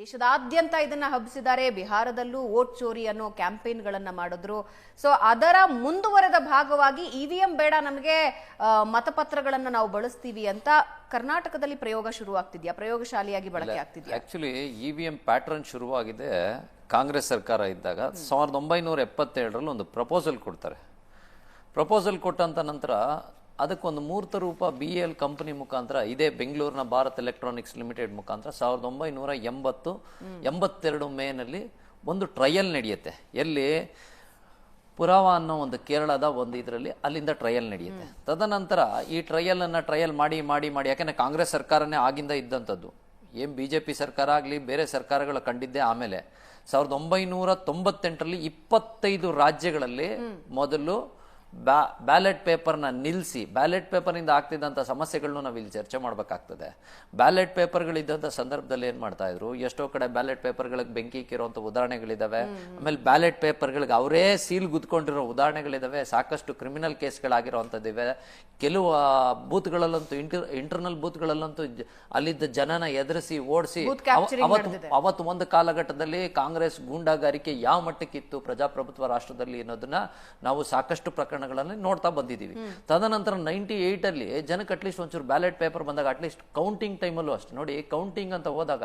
ದೇಶದಾದ್ಯಂತ ಇದನ್ನ ಹಬ್ಬಿಸಿದ್ದಾರೆ. ಬಿಹಾರದಲ್ಲೂ ವೋಟ್ ಚೋರಿ ಅನ್ನೋ ಕ್ಯಾಂಪೇನ್ಗಳನ್ನ ಮಾಡಿದ್ರು. ಸೊ ಅದರ ಮುಂದುವರೆದ ಭಾಗವಾಗಿ ಇವಿಎಂ ಬೇಡ ನಮಗೆ ಮತಪತ್ರಗಳನ್ನ ನಾವು ಬಳಸ್ತೀವಿ ಅಂತ ಕರ್ನಾಟಕದಲ್ಲಿ ಪ್ರಯೋಗ ಶುರು ಆಗ್ತಿದ್ಯಾ ಪ್ರಯೋಗಶಾಲಿಯಾಗಿ ಬಳಕೆ ಆಗ್ತಿದ್ಯಾ? Actually E V M pattern ಶುರುವಾಗಿದೆ ಕಾಂಗ್ರೆಸ್ ಸರ್ಕಾರ ಇದ್ದಾಗ ಸಾವಿರದ ಒಂಬೈನೂರ ಎಪ್ಪತ್ತೇಳರಲ್ಲಿ ಒಂದು ಪ್ರಪೋಸಲ್ ಕೊಡ್ತಾರೆ. ಪ್ರಪೋಸಲ್ ಕೊಟ್ಟಂತ ನಂತರ ಅದಕ್ಕೊಂದು ಮೂರ್ತ ರೂಪ ಬಿ ಎಲ್ ಕಂಪನಿ ಮುಖಾಂತರ ಇದೇ. ಬೆಂಗಳೂರಿನ ಭಾರತ್ ಎಲೆಕ್ಟ್ರಾನಿಕ್ಸ್ ಲಿಮಿಟೆಡ್ ಮುಖಾಂತರ ಸಾವಿರದ ಒಂಬೈನೂರ ಎಂಬತ್ತು ಎಂಬತ್ತೆರಡು ಮೇನಲ್ಲಿ ಒಂದು ಟ್ರಯಲ್ ನಡೆಯುತ್ತೆ. ಎಲ್ಲಿ? ಪುರಾವ ಅನ್ನೋ ಒಂದು ಕೇರಳದ ಒಂದು ಇದರಲ್ಲಿ ಅಲ್ಲಿಂದ ಟ್ರಯಲ್ ನಡೆಯುತ್ತೆ. ತದನಂತರ ಈ ಟ್ರಯಲ್ ಅನ್ನ ಟ್ರಯಲ್ ಮಾಡಿ ಮಾಡಿ ಮಾಡಿ ಯಾಕಂದ್ರೆ ಕಾಂಗ್ರೆಸ್ ಸರ್ಕಾರನೇ ಆಗಿಂದ ಇದ್ದಂಥದ್ದು. ಏನ್ ಬಿಜೆಪಿ ಸರ್ಕಾರ ಆಗಲಿ ಬೇರೆ ಸರ್ಕಾರಗಳು ಕಂಡಿದ್ದೆ ಆಮೇಲೆ. ಸಾವಿರದ ಒಂಬೈನೂರ ತೊಂಬತ್ತೆಂಟರಲ್ಲಿ ಇಪ್ಪತ್ತೈದು ರಾಜ್ಯಗಳಲ್ಲಿ ಮೊದಲು ಬ್ಯಾ ಬ್ಯಾಲೆಟ್ ಪೇಪರ್ನ ನಿಲ್ಲಿಸಿ ಬ್ಯಾಲೆಟ್ ಪೇಪರ್ನಿಂದ ಆಗ್ತಿದ್ದಂಥ ಸಮಸ್ಯೆಗಳನ್ನು ನಾವು ಇಲ್ಲಿ ಚರ್ಚೆ ಮಾಡಬೇಕಾಗ್ತದೆ. ಬ್ಯಾಲೆಟ್ ಪೇಪರ್ಗಳಿದ್ದಂಥ ಸಂದರ್ಭದಲ್ಲಿ ಏನು ಮಾಡ್ತಾ ಇದ್ರು? ಎಷ್ಟೋ ಕಡೆ ಬ್ಯಾಲೆಟ್ ಪೇಪರ್ಗಳಿಗೆ ಬೆಂಕಿ ಇಕ್ಕಿರುವಂಥ ಉದಾಹರಣೆಗಳಿದಾವೆ. ಆಮೇಲೆ ಬ್ಯಾಲೆಟ್ ಪೇಪರ್ಗಳಿಗೆ ಅವರೇ ಸೀಲ್ ಗುದ್ಕೊಂಡಿರೋ ಉದಾಹರಣೆಗಳಿದಾವೆ. ಸಾಕಷ್ಟು ಕ್ರಿಮಿನಲ್ ಕೇಸ್ಗಳಾಗಿರುವಂಥದ್ದಿವೆ ಕೆಲವು ಬೂತ್ಗಳಲ್ಲಂತೂ ಇಂಟರ್ ಇಂಟರ್ನಲ್ ಬೂತ್ಗಳಲ್ಲಂತೂ ಅಲ್ಲಿದ್ದ ಜನನ ಎದುರಿಸಿ ಓಡಿಸಿ ಅವತ್ತು. ಅವತ್ತು ಒಂದು ಕಾಲಘಟ್ಟದಲ್ಲಿ ಕಾಂಗ್ರೆಸ್ ಗೂಂಡಾಗಾರಿಕೆ ಯಾವ ಮಟ್ಟಕ್ಕಿತ್ತು? ಪ್ರಜಾಪ್ರಭುತ್ವ ರಾಷ್ಟ್ರದಲ್ಲಿ ಅನ್ನೋದನ್ನ ನಾವು ಸಾಕಷ್ಟು ಪ್ರಕರಣಗಳಲ್ಲಿ ನೋಡ್ತಾ ಬಂದಿದ್ದೀವಿ. ತದನಂತರ ನೈಂಟಿ ಏಟ್ ಅಲ್ಲಿ ಜನಕ್ಕೆ ಅಟ್ಲೀಸ್ಟ್ ಒಂಚೂರು ಬ್ಯಾಲೆಟ್ ಪೇಪರ್ ಬಂದಾಗ ಅಟ್ಲೀಸ್ಟ್ ಕೌಂಟಿಂಗ್ ಟೈಮಲ್ಲೂ ಅಷ್ಟೇ. ನೋಡಿ ಕೌಂಟಿಂಗ್ ಅಂತ ಹೋದಾಗ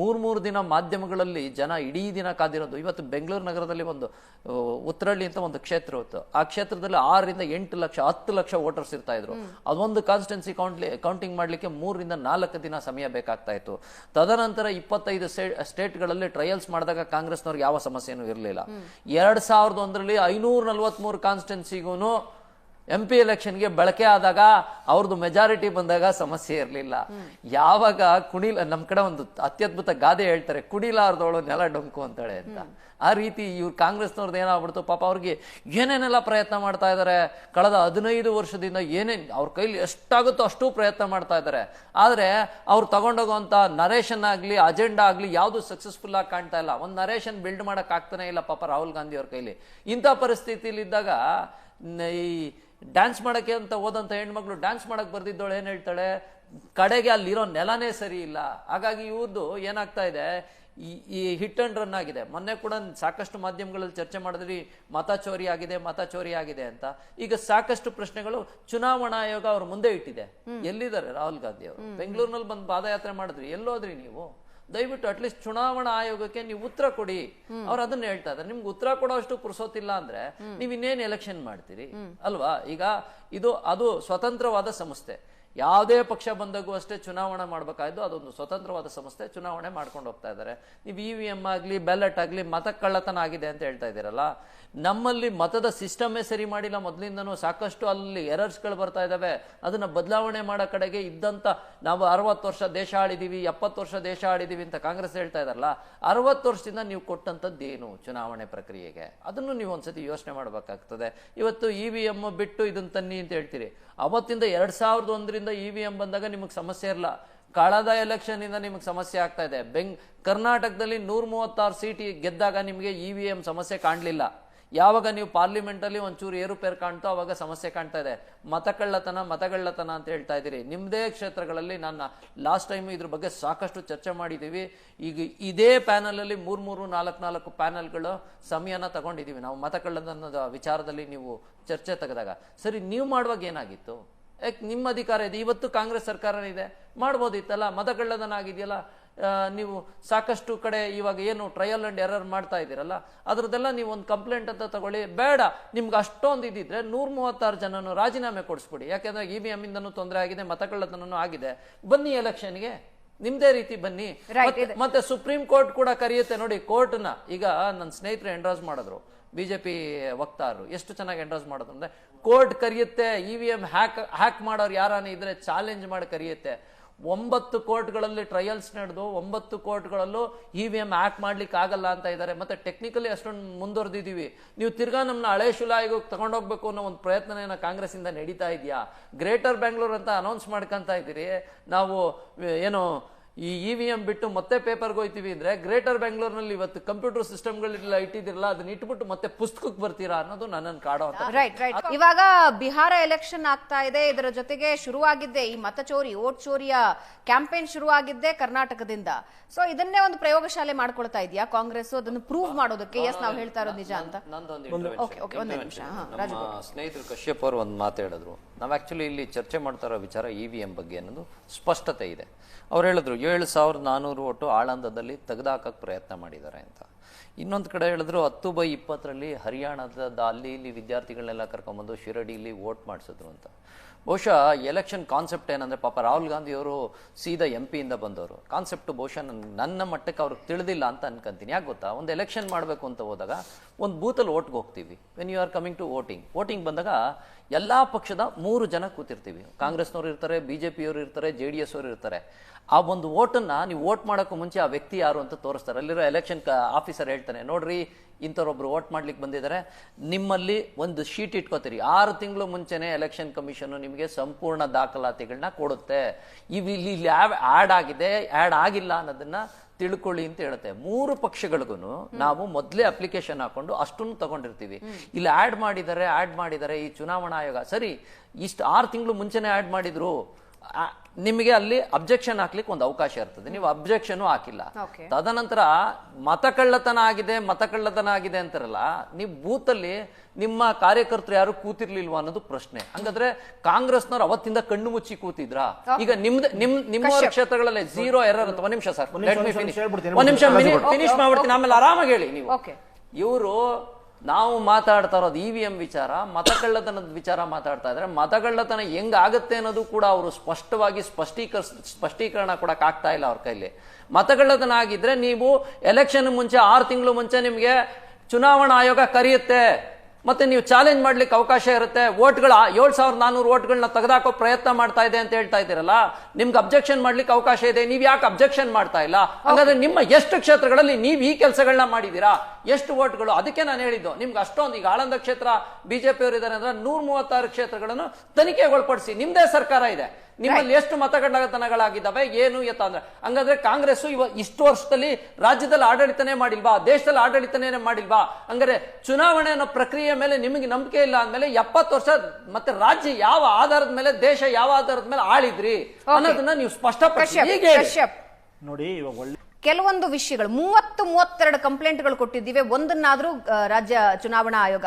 ಮೂರು ಮೂರು ದಿನ ಮಾಧ್ಯಮಗಳಲ್ಲಿ ಜನ ಇಡೀ ದಿನ ಕಾದಿರೋದು. ಇವತ್ತು ಬೆಂಗಳೂರು ನಗರದಲ್ಲಿ ಒಂದು ಉತ್ತರಳ್ಳಿ ಅಂತ ಒಂದು ಕ್ಷೇತ್ರ ಇತ್ತು. ಆ ಕ್ಷೇತ್ರದಲ್ಲಿ ಆರರಿಂದ ಎಂಟು ಲಕ್ಷ ಹತ್ತು ಲಕ್ಷ ವೋಟರ್ಸ್ ಇರ್ತಾ ಇದ್ರು. ಅದೊಂದು ಕಾನ್ಸ್ಟೆನ್ಸಿ ಕೌಂಟ್ಲಿ ಕೌಂಟಿಂಗ್ ಮಾಡ್ಲಿಕ್ಕೆ ಮೂರರಿಂದ ನಾಲ್ಕು ದಿನ ಸಮಯ ಬೇಕಾಗ್ತಾ ಇತ್ತು. ತದನಂತರ ಇಪ್ಪತ್ತೈದು ಸ್ಟೇಟ್ಗಳಲ್ಲಿ ಟ್ರಯಲ್ಸ್ ಮಾಡಿದಾಗ ಕಾಂಗ್ರೆಸ್ನವ್ರಿಗೆ ಯಾವ ಸಮಸ್ಯೆನೂ ಇರಲಿಲ್ಲ. ಎರಡ್ ಸಾವಿರದ ಒಂದರಲ್ಲಿ ಐನೂರ ನಲ್ವತ್ಮೂರು ಕಾನ್ಸ್ಟೆನ್ಸಿಗೂ ಎಂ ಪಿ ಎಲೆಕ್ಷನ್ಗೆ ಬಳಕೆ ಆದಾಗ ಅವ್ರದ್ದು ಮೆಜಾರಿಟಿ ಬಂದಾಗ ಸಮಸ್ಯೆ ಇರಲಿಲ್ಲ. ಯಾವಾಗ ಕುಣಿಲ ನಮ್ಮ ಕಡೆ ಒಂದು ಅತ್ಯದ್ಭುತ ಗಾದೆ ಹೇಳ್ತಾರೆ, ಕುಣಿಲಾರ್ದವಳು ನೆಲ ಡೊಂಕು ಅಂತಾಳೆ ಅಂತ. ಆ ರೀತಿ ಇವ್ರು ಕಾಂಗ್ರೆಸ್ನವ್ರದ್ದು ಏನಾಗ್ಬಿಡ್ತು? ಪಾಪ ಅವ್ರಿಗೆ ಏನೇನೆಲ್ಲ ಪ್ರಯತ್ನ ಮಾಡ್ತಾ ಇದ್ದಾರೆ ಕಳೆದ ಹದಿನೈದು ವರ್ಷದಿಂದ ಏನೇನು, ಅವ್ರ ಕೈಲಿ ಎಷ್ಟಾಗುತ್ತೋ ಅಷ್ಟು ಪ್ರಯತ್ನ ಮಾಡ್ತಾ ಇದ್ದಾರೆ ಆದರೆ ಅವ್ರು ತಗೊಂಡೋಗುವಂಥ ನರೇಶನ್ ಆಗಲಿ ಅಜೆಂಡಾ ಆಗಲಿ ಯಾವುದು ಸಕ್ಸಸ್ಫುಲ್ ಆಗಿ ಕಾಣ್ತಾ ಇಲ್ಲ. ಒಂದು ನರೇಶನ್ ಬಿಲ್ಡ್ ಮಾಡೋಕ್ಕಾಗ್ತಾನೆ ಇಲ್ಲ ಪಾಪ ರಾಹುಲ್ ಗಾಂಧಿ ಅವ್ರ ಕೈಲಿ. ಇಂಥ ನ- ಈ ಡ್ಯಾನ್ಸ್ ಮಾಡೋಕ್ಕೆ ಅಂತ ಹೋದಂಥ ಹೆಣ್ಮಕ್ಳು ಡ್ಯಾನ್ಸ್ ಮಾಡೋಕ್ಕೆ ಬರ್ದಿದ್ದವಳು ಏನು ಹೇಳ್ತಾಳೆ? ಕಡೆಗೆ ಅಲ್ಲಿರೋ ನೆಲನೇ ಸರಿ ಇಲ್ಲ. ಹಾಗಾಗಿ ಇವ್ರದ್ದು ಏನಾಗ್ತಾ ಇದೆ? ಈ ಈ ಹಿಟ್ ಅಂಡ್ ರನ್ ಆಗಿದೆ. ಮೊನ್ನೆ ಕೂಡ ಸಾಕಷ್ಟು ಮಾಧ್ಯಮಗಳಲ್ಲಿ ಚರ್ಚೆ ಮಾಡಿದ್ರಿ ಮತ ಚೋರಿ ಆಗಿದೆ ಮತ ಚೋರಿ ಆಗಿದೆ ಅಂತ. ಈಗ ಸಾಕಷ್ಟು ಪ್ರಶ್ನೆಗಳು ಚುನಾವಣಾ ಆಯೋಗ ಅವ್ರ ಮುಂದೆ ಇಟ್ಟಿದೆ. ಎಲ್ಲಿದ್ದಾರೆ ರಾಹುಲ್ ಗಾಂಧಿ ಅವರು? ಬೆಂಗಳೂರಿನಲ್ಲಿ ಬಂದು ಪಾದಯಾತ್ರೆ ಮಾಡಿದ್ರಿ. ಎಲ್ಲೋದ್ರಿ ನೀವು? ದಯವಿಟ್ಟು ಅಟ್ಲೀಸ್ಟ್ ಚುನಾವಣಾ ಆಯೋಗಕ್ಕೆ ನೀವು ಉತ್ತರ ಕೊಡಿ. ಅವ್ರು ಅದನ್ನ ಹೇಳ್ತಾ ಇದ್ದಾರೆ. ನಿಮ್ಗೆ ಉತ್ತರ ಕೊಡೋಷ್ಟು ಪುರುಸೋತಿಲ್ಲ ಅಂದ್ರೆ ನೀವ್ ಇನ್ನೇನು ಎಲೆಕ್ಷನ್ ಮಾಡ್ತೀರಿ? ಅಲ್ವಾ? ಈಗ ಇದು ಅದು ಸ್ವತಂತ್ರವಾದ ಸಂಸ್ಥೆ. ಯಾವುದೇ ಪಕ್ಷ ಬಂದಾಗೂ ಅಷ್ಟೇ ಚುನಾವಣೆ ಮಾಡ್ಬೇಕಾಯ್ತು ಅದೊಂದು ಸ್ವತಂತ್ರವಾದ ಸಂಸ್ಥೆ. ಚುನಾವಣೆ ಮಾಡ್ಕೊಂಡು ಹೋಗ್ತಾ ಇದ್ದಾರೆ. ನೀವು ಇ ವಿ ಎಂ ಆಗಲಿ ಬ್ಯಾಲೆಟ್ ಆಗಲಿ ಮತ ಕಳ್ಳತನ ಆಗಿದೆ ಅಂತ ಹೇಳ್ತಾ ಇದ್ದೀರಲ್ಲ. ನಮ್ಮಲ್ಲಿ ಮತದ ಸಿಸ್ಟಮೇ ಸರಿ ಮಾಡಿಲ್ಲ. ಮೊದಲಿಂದನೂ ಸಾಕಷ್ಟು ಅಲ್ಲಿ ಎರರ್ಸ್ಗಳು ಬರ್ತಾ ಇದ್ದಾವೆ ಅದನ್ನ ಬದಲಾವಣೆ ಮಾಡೋ ಕಡೆಗೆ ಇದ್ದಂತ ನಾವು ಅರವತ್ತು ವರ್ಷ ದೇಶ ಆಳಿದೀವಿ, ಎಪ್ಪತ್ತು ವರ್ಷ ದೇಶ ಆಳಿದೀವಿ ಅಂತ ಕಾಂಗ್ರೆಸ್ ಹೇಳ್ತಾ ಇದಾರಲ್ಲ, ಅರವತ್ತು ವರ್ಷದಿಂದ ನೀವು ಕೊಟ್ಟಂಥದ್ದೇನು ಚುನಾವಣೆ ಪ್ರಕ್ರಿಯೆಗೆ? ಅದನ್ನು ನೀವು ಒಂದ್ಸತಿ ಯೋಚನೆ ಮಾಡಬೇಕಾಗ್ತದೆ. ಇವತ್ತು ಇ ವಿ ಎಂ ಬಿಟ್ಟು ಇದನ್ನ ತನ್ನಿ ಅಂತ ಹೇಳ್ತೀರಿ. ಅವತ್ತಿಂದ ಎರಡು ಸಾವಿರದ ಒಂದರಿಂದ ಇ ವಿ ಎಂ ಬಂದಾಗ ನಿಮಗೆ ಸಮಸ್ಯೆ ಇರಲ್ಲ ಕಳೆದ ಎಲೆಕ್ಷನ್ ಇಂದ ನಿಮಗೆ ಸಮಸ್ಯೆ ಆಗ್ತಾ ಇದೆ. ಬೆಂಗ್, ಕರ್ನಾಟಕದಲ್ಲಿ ನೂರ ಮೂವತ್ತಾರು ಸೀಟ್ ಗೆದ್ದಾಗ ನಿಮಗೆ ಇ ವಿ ಎಂ ಸಮಸ್ಯೆ ಕಾಣಲಿಲ್ಲ. ಯಾವಾಗ ನೀವು ಪಾರ್ಲಿಮೆಂಟಲ್ಲಿ ಒಂಚೂರು ಏರುಪೇರು ಕಾಣ್ತೋ ಅವಾಗ ಸಮಸ್ಯೆ ಕಾಣ್ತಾ ಇದೆ. ಮತಕಳ್ಳತನ, ಮತಗಳ್ಳತನ ಅಂತ ಹೇಳ್ತಾ ಇದ್ದೀರಿ. ನಿಮ್ಮದೇ ಕ್ಷೇತ್ರಗಳಲ್ಲಿ ನನ್ನ ಲಾಸ್ಟ್ ಟೈಮ್ ಇದ್ರ ಬಗ್ಗೆ ಸಾಕಷ್ಟು ಚರ್ಚೆ ಮಾಡಿದ್ದೀವಿ. ಈಗ ಇದೇ ಪ್ಯಾನಲಲ್ಲಿ ಮೂರು, ಮೂರ್, ನಾಲ್ಕು ನಾಲ್ಕು ಪ್ಯಾನಲ್ಗಳು ಸಮಯನ ತಗೊಂಡಿದ್ದೀವಿ. ನಾವು ಮತಕಳ್ಳತನದ ವಿಚಾರದಲ್ಲಿ ನೀವು ಚರ್ಚೆ ತೆಗೆದಾಗ. ಸರಿ, ನೀವು ಮಾಡುವಾಗ ಏನಾಗಿತ್ತು? ಯಾಕೆ ನಿಮ್ಮ ಅಧಿಕಾರ ಇದೆ? ಇವತ್ತು ಕಾಂಗ್ರೆಸ್ ಸರ್ಕಾರ ಇದೆ. ಮಾಡ್ಬೋದಿತ್ತಲ್ಲ? ಮತಗಳ್ಳತನ ಆಗಿದೆಯಲ್ಲ? ನೀವು ಸಾಕಷ್ಟು ಕಡೆ ಇವಾಗ ಏನು ಟ್ರಯಲ್ ಅಂಡ್ ಎರರ್ ಮಾಡ್ತಾ ಇದ್ದೀರಲ್ಲ ಅದ್ರದ್ದೆಲ್ಲ ನೀವು ಒಂದು ಕಂಪ್ಲೇಂಟ್ ಅಂತ ತಗೊಳ್ಳಿ. ಬೇಡ ನಿಮ್ಗೆ ಅಷ್ಟೊಂದು ಇದ್ದಿದ್ರೆ ನೂರ ಮೂವತ್ತಾರು ಜನನು ರಾಜೀನಾಮೆ ಕೊಡಿಸ್ಬಿಡಿ. ಯಾಕೆಂದ್ರೆ ಇ ವಿ ಎಮ್ಮಿಂದನೂ ತೊಂದರೆ ಆಗಿದೆ ಮತಕಳ್ಳತನೂ ಆಗಿದೆ. ಬನ್ನಿ ಎಲೆಕ್ಷನ್ಗೆ ನಿಮ್ದೇ ರೀತಿ ಬನ್ನಿ. ಮತ್ತೆ- ಮತ್ತೆ ಸುಪ್ರೀಂ ಕೋರ್ಟ್ ಕೂಡ ಕರೆಯುತ್ತೆ ನೋಡಿ ಕೋರ್ಟ್ನ. ಈಗ ನನ್ನ ಸ್ನೇಹಿತರು ಎಂಡ್ರಾಸ್ ಮಾಡಿದ್ರು ಬಿಜೆಪಿ ವಕ್ತಾರರು. ಎಷ್ಟು ಚೆನ್ನಾಗಿ ಎಂಡ್ರಾಸ್ ಮಾಡೋದು ಅಂದ್ರೆ court ಕರೆಯುತ್ತೆ E V M hack hack ಮಾಡೋರು ಯಾರಾನೇ ಇದ್ರೆ ಚಾಲೆಂಜ್ ಮಾಡಿ ಕರೆಯುತ್ತೆ. ಒಂಬತ್ತು ಕೋರ್ಟ್ಗಳಲ್ಲಿ ಟ್ರಯಲ್ಸ್ ನಡೆದು ಒಂಬತ್ತು ಕೋರ್ಟ್ಗಳಲ್ಲೂ ಇ ವಿ ಎಂ ಆ್ಯಕ್ಟ್ ಮಾಡ್ಲಿಕ್ಕೆ ಆಗಲ್ಲ ಅಂತ ಇದ್ದಾರೆ. ಮತ್ತೆ ಟೆಕ್ನಿಕಲಿ ಅಷ್ಟೊಂದು ಮುಂದುವರೆದಿದ್ದೀವಿ ನೀವು ತಿರ್ಗಾ ನಮ್ಮನ್ನ ಹಳೆ ಶಿಲಾಯೋಗಕ್ಕೆ ತಗೊಂಡೋಗ್ಬೇಕು ಅನ್ನೋ ಒಂದು ಪ್ರಯತ್ನ ಕಾಂಗ್ರೆಸ್ ಇಂದ ನಡೀತಾ ಇದೆಯಾ? ಗ್ರೇಟರ್ ಬೆಂಗಳೂರು ಅಂತ ಅನೌನ್ಸ್ ಮಾಡ್ಕೊಂತ ಇದ್ದೀರಿ. ನಾವು, ಏನು ಈ ಇ ವಿ ಎಂ ಬಿಟ್ಟು ಮತ್ತೆ ಪೇಪರ್ಗೆ ಹೋಯ್ತೀವಿ ಅಂದ್ರೆ ಗ್ರೇಟರ್ ಬೆಂಗಳೂರಿನಲ್ಲಿ ಇವತ್ತು ಕಂಪ್ಯೂಟರ್ ಸಿಸ್ಟಮ್ಗಳೆಲ್ಲ ಇಟ್ಟಿದಿರಲ್ಲ ಅದನ್ನ ಇಟ್ಬಿಟ್ಟು ಮತ್ತೆ ಪುಸ್ತಕಕ್ಕೆ ಬರ್ತೀರಾ ಅನ್ನೋದು ನನ್ನನ್ನು ಕಾಡೋ ಅಂತ ರೈಟ್ ರೈಟ್ ಇವಾಗ ಬಿಹಾರ ಎಲೆಕ್ಷನ್ ಆಗ್ತಾ ಇದೆ ಇದರ ಜೊತೆಗೆ ಶುರುವಾಗಿದ್ದೆ ಈ ಮತ ಚೋರಿ ಓಟ್ ಚೋರಿಯ ಕ್ಯಾಂಪೇನ್ ಶುರುವಾಗಿದ್ದೆ ಕರ್ನಾಟಕದಿಂದ. ಸೊ ಇದನ್ನೇ ಒಂದು ಪ್ರಯೋಗಶಾಲೆ ಮಾಡ್ಕೊಳ್ತಾ ಇದೆಯಾ ಕಾಂಗ್ರೆಸ್ ಅದನ್ನು ಪ್ರೂವ್ ಮಾಡೋದಕ್ಕೆ ಎಸ್ ನಾವು ಹೇಳ್ತಾ ಇರೋದು ನಿಜ ಅಂತ. ಸ್ನೇಹಿತರು ಕಶ್ಯಪ್ ಅವರು ಒಂದು ಮಾತಾಡಿದ್ರು ನಾವು ಆ್ಯಕ್ಚುಲಿ ಇಲ್ಲಿ ಚರ್ಚೆ ಮಾಡ್ತಾ ಇರೋ ವಿಚಾರ ಇ ವಿ ಎಂ ಬಗ್ಗೆ ಅನ್ನೋದು ಸ್ಪಷ್ಟತೆ ಇದೆ. ಅವ್ರು ಹೇಳಿದ್ರು, ಏಳು ಸಾವಿರದ ನಾನ್ನೂರು ಒಟ್ಟು ಆಳಂದದಲ್ಲಿ ತೆಗೆದುಹಾಕಕ್ಕೆ ಪ್ರಯತ್ನ ಮಾಡಿದ್ದಾರೆ ಅಂತ. ಇನ್ನೊಂದು ಕಡೆ ಹೇಳಿದ್ರು, ಹತ್ತು ಬೈ ಇಪ್ಪತ್ತರಲ್ಲಿ ಹರಿಯಾಣದ ಅಲ್ಲಿ ಇಲ್ಲಿ ವಿದ್ಯಾರ್ಥಿಗಳನ್ನೆಲ್ಲ ಕರ್ಕೊಂಬಂದು ಶಿರಡಿಲಿ ವೋಟ್ ಮಾಡಿಸಿದ್ರು ಅಂತ. ಬಹುಶಃ ಎಲೆಕ್ಷನ್ ಕಾನ್ಸೆಪ್ಟ್ ಏನಂದ್ರೆ, ಪಾಪ ರಾಹುಲ್ ಗಾಂಧಿ ಅವರು ಸೀದಾ ಎಂ ಪಿಯಿಂದ ಬಂದವರು. ಕಾನ್ಸೆಪ್ಟ್ ಬಹುಶಃ ನನ್- ನನ್ನ ಮಟ್ಟಕ್ಕೆ ಅವ್ರಿಗೆ ತಿಳಿದಿಲ್ಲ ಅಂತ ಅನ್ಕೊಂತೀನಿ. ಯಾಕೆ ಗೊತ್ತಾ? ಒಂದು ಎಲೆಕ್ಷನ್ ಮಾಡಬೇಕು ಅಂತ ಹೋದಾಗ, ಒಂದು ಬೂತಲ್ಲಿ ಓಟ್ಗೆ ಹೋಗ್ತೀವಿ. When you are coming to voting voting ಬಂದಾಗ ಎಲ್ಲಾ ಪಕ್ಷದ ಮೂರು ಜನ ಕೂತಿರ್ತೀವಿ. ಕಾಂಗ್ರೆಸ್ನವ್ರು ಇರ್ತಾರೆ ಬಿ ಜೆ ಪಿಯವರು ಇರ್ತಾರೆ, ಜೆ ಡಿ ಎಸ್ ಅವರು ಇರ್ತಾರೆ. ಆ ಒಂದು ಓಟನ್ನು ನೀವು ವೋಟ್ ಮಾಡೋಕ್ಕೂ ಮುಂಚೆ ಆ ವ್ಯಕ್ತಿ ಯಾರು ಅಂತ ತೋರಿಸ್ತಾರೆ. ಅಲ್ಲಿರೋ ಎಲೆಕ್ಷನ್ ಆಫೀಸರ್ ಹೇಳ್ತಾನೆ, ನೋಡ್ರಿ, ಇಂಥವ್ರೊಬ್ರು ವೋಟ್ ಮಾಡ್ಲಿಕ್ಕೆ ಬಂದಿದ್ದಾರೆ ನಿಮ್ಮಲ್ಲಿ ಒಂದು ಶೀಟ್ ಇಟ್ಕೋತೀರಿ. ಆರು ತಿಂಗಳು ಮುಂಚೆನೇ ಎಲೆಕ್ಷನ್ ಕಮಿಷನ್ ನಿಮಗೆ ಸಂಪೂರ್ಣ ದಾಖಲಾತಿಗಳನ್ನ ಕೊಡುತ್ತೆ. ಇವು ಇಲ್ಲಿ ಇಲ್ಲಿ ಆ್ಯಡ್ ಆಗಿದೆ ಆ್ಯಡ್ ಆಗಿಲ್ಲ ಅನ್ನೋದನ್ನ ತಿಳ್ಕೊಳ್ಳಿ ಅಂತ ಹೇಳುತ್ತೆ. ಮೂರು ಪಕ್ಷಗಳಿಗೂ ನಾವು ಮೊದಲೇ ಅಪ್ಲಿಕೇಶನ್ ಹಾಕೊಂಡು ಅಷ್ಟನ್ನು ತಗೊಂಡಿರ್ತೀವಿ. ಇಲ್ಲಿ ಆ್ಯಡ್ ಮಾಡಿದ್ದಾರೆ ಆ್ಯಡ್ ಮಾಡಿದ್ದಾರೆ ಈ ಚುನಾವಣಾ ಆಯೋಗ. ಸರಿ ಇಷ್ಟು ಆರು ತಿಂಗಳು ಮುಂಚೆನೆ ಆ್ಯಡ್ ಮಾಡಿದ್ರು. ನಿಮಗೆ ಅಲ್ಲಿ ಅಬ್ಜೆಕ್ಷನ್ ಹಾಕ್ಲಿಕ್ಕೆ ಒಂದು ಅವಕಾಶ ಇರ್ತದೆ. ನೀವು ಅಬ್ಜೆಕ್ಷನ್ ಹಾಕಿಲ್ಲ. ತದನಂತರ ಮತ ಕಳ್ಳತನ ಆಗಿದೆ ಮತ ಕಳ್ಳತನ ಆಗಿದೆ ಅಂತಾರಲ್ಲ ನೀವು ಬೂತಲ್ಲಿ ನಿಮ್ಮ ಕಾರ್ಯಕರ್ತರು ಯಾರು ಕೂತಿರ್ಲಿಲ್ವಾ ಅನ್ನೋದು ಪ್ರಶ್ನೆ. ಹಂಗಂದ್ರೆ ಕಾಂಗ್ರೆಸ್ನವ್ರು ಅವತ್ತಿಂದ ಕಣ್ಣು ಮುಚ್ಚಿ ಕೂತಿದ್ರ? ಈಗ ನಿಮ್ದು ನಿಮ್ ನಿಮ್ಮ ಕ್ಷೇತ್ರಗಳಲ್ಲಿ ಝೀರೋ ಎರರ್ ಅಂತ ಒಂದ್ ನಿಮಿಷ ಸರ್. ಒಂದ್ ನಿಮಿಷ, ಫಿನಿಶ್ ಮಾಡ್ಬಿಡ್ತೀನಿ. ಆಮೇಲೆ ಆರಾಮಾಗಿ ಹೇಳಿ ನೀವು. ಓಕೆ ಇವರು ನಾವು ಮಾತಾಡ್ತಾ ಇರೋದು ಇ ವಿ ಎಂ ವಿಚಾರ, ಮತಗಳ್ಳತನದ ವಿಚಾರ ಮಾತಾಡ್ತಾ ಇದ್ರೆ ಮತಗಳ್ಳತನ ಹೆಂಗ್ ಆಗುತ್ತೆ ಅನ್ನೋದು ಕೂಡ ಅವರು ಸ್ಪಷ್ಟವಾಗಿ ಸ್ಪಷ್ಟೀಕರ ಸ್ಪಷ್ಟೀಕರಣ ಕೊಡೋಕ್ಕಾಗ್ತಾ ಇಲ್ಲ ಅವ್ರ ಕೈಲಿ. ಮತಗಳ್ಳತನ ಆಗಿದ್ರೆ ನೀವು ಎಲೆಕ್ಷನ್ ಮುಂಚೆ ಆರು ತಿಂಗಳು ಮುಂಚೆ ನಿಮಗೆ ಚುನಾವಣಾ ಆಯೋಗ ಕರೆಯುತ್ತೆ. ಮತ್ತೆ ನೀವು ಚಾಲೆಂಜ್ ಮಾಡ್ಲಿಕ್ಕೆ ಅವಕಾಶ ಇರುತ್ತೆ. ವೋಟ್ಗಳ ಏಳ್ ಸಾವಿರದ ನಾನೂರು ವೋಟ್ಗಳನ್ನ ತೆಗೆದಾಕೋ ಪ್ರಯತ್ನ ಮಾಡ್ತಾ ಇದೆ ಅಂತ ಹೇಳ್ತಾ ಇದ್ದೀರಲ್ಲ ನಿಮ್ಗೆ ಅಬ್ಜೆಕ್ಷನ್ ಮಾಡ್ಲಿಕ್ಕೆ ಅವಕಾಶ ಇದೆ. ನೀವು ಯಾಕೆ ಅಬ್ಜೆಕ್ಷನ್ ಮಾಡ್ತಾ ಇಲ್ಲ? ಹಾಗಾದ್ರೆ ನಿಮ್ಮ ಎಷ್ಟು ಕ್ಷೇತ್ರಗಳಲ್ಲಿ ನೀವು ಈ ಕೆಲಸಗಳನ್ನ ಮಾಡಿದೀರಾ? ಎಷ್ಟು ವೋಟ್ಗಳು? ಅದಕ್ಕೆ ನಾನು ಹೇಳಿದ್ದು ನಿಮ್ಗೆ ಅಷ್ಟೊಂದು ಈಗ ಆಳಂದ ಕ್ಷೇತ್ರ ಬಿಜೆಪಿ ಅವರು ಇದ್ದಾರೆ ಅಂದ್ರೆ ನೂರ ಮೂವತ್ತಾರು ಕ್ಷೇತ್ರಗಳನ್ನು ತನಿಖೆಗೊಳಪಡಿಸಿ. ನಿಮ್ದೇ ಸರ್ಕಾರ ಇದೆ. ನಿಮ್ಮಲ್ಲಿ ಎಷ್ಟು ಮತಗಟ್ಟತನಗಳಾಗಿದ್ದಾವೆ ಏನು ಎತ್ತ ಅಂದ್ರೆ? ಹಂಗಂದ್ರೆ ಕಾಂಗ್ರೆಸ್ ಇವ ಇಷ್ಟು ವರ್ಷದಲ್ಲಿ ರಾಜ್ಯದಲ್ಲಿ ಆಡಳಿತನೇ ಮಾಡಿಲ್ವಾ? ದೇಶದಲ್ಲಿ ಆಡಳಿತನೇ ಮಾಡಿಲ್ವಾ? ಹಂಗಾರೆ ಚುನಾವಣೆ ಅನ್ನೋ ಪ್ರಕ್ರಿಯೆ ಮೇಲೆ ನಿಮಗೆ ನಂಬಿಕೆ ಇಲ್ಲ ಅಂದ್ಮೇಲೆ ಎಪ್ಪತ್ತು ವರ್ಷ ಮತ್ತೆ ರಾಜ್ಯ ಯಾವ ಆಧಾರದ ಮೇಲೆ ದೇಶ ಯಾವ ಆಧಾರದ ಮೇಲೆ ಆಳಿದ್ರಿ ಅನ್ನೋದನ್ನ ನೀವು ಸ್ಪಷ್ಟಪಡಿಸಿ. ನೋಡಿ ಇವಾಗ ಒಳ್ಳೆ ಕೆಲವೊಂದು ವಿಷಯಗಳು, ಮೂವತ್ತು, ಮೂವತ್ತೆರಡು ಕಂಪ್ಲೇಂಟ್ಗಳು ಕೊಟ್ಟಿದ್ದೀವಿ. ಒಂದನ್ನಾದರೂ ರಾಜ್ಯ ಚುನಾವಣಾ ಆಯೋಗ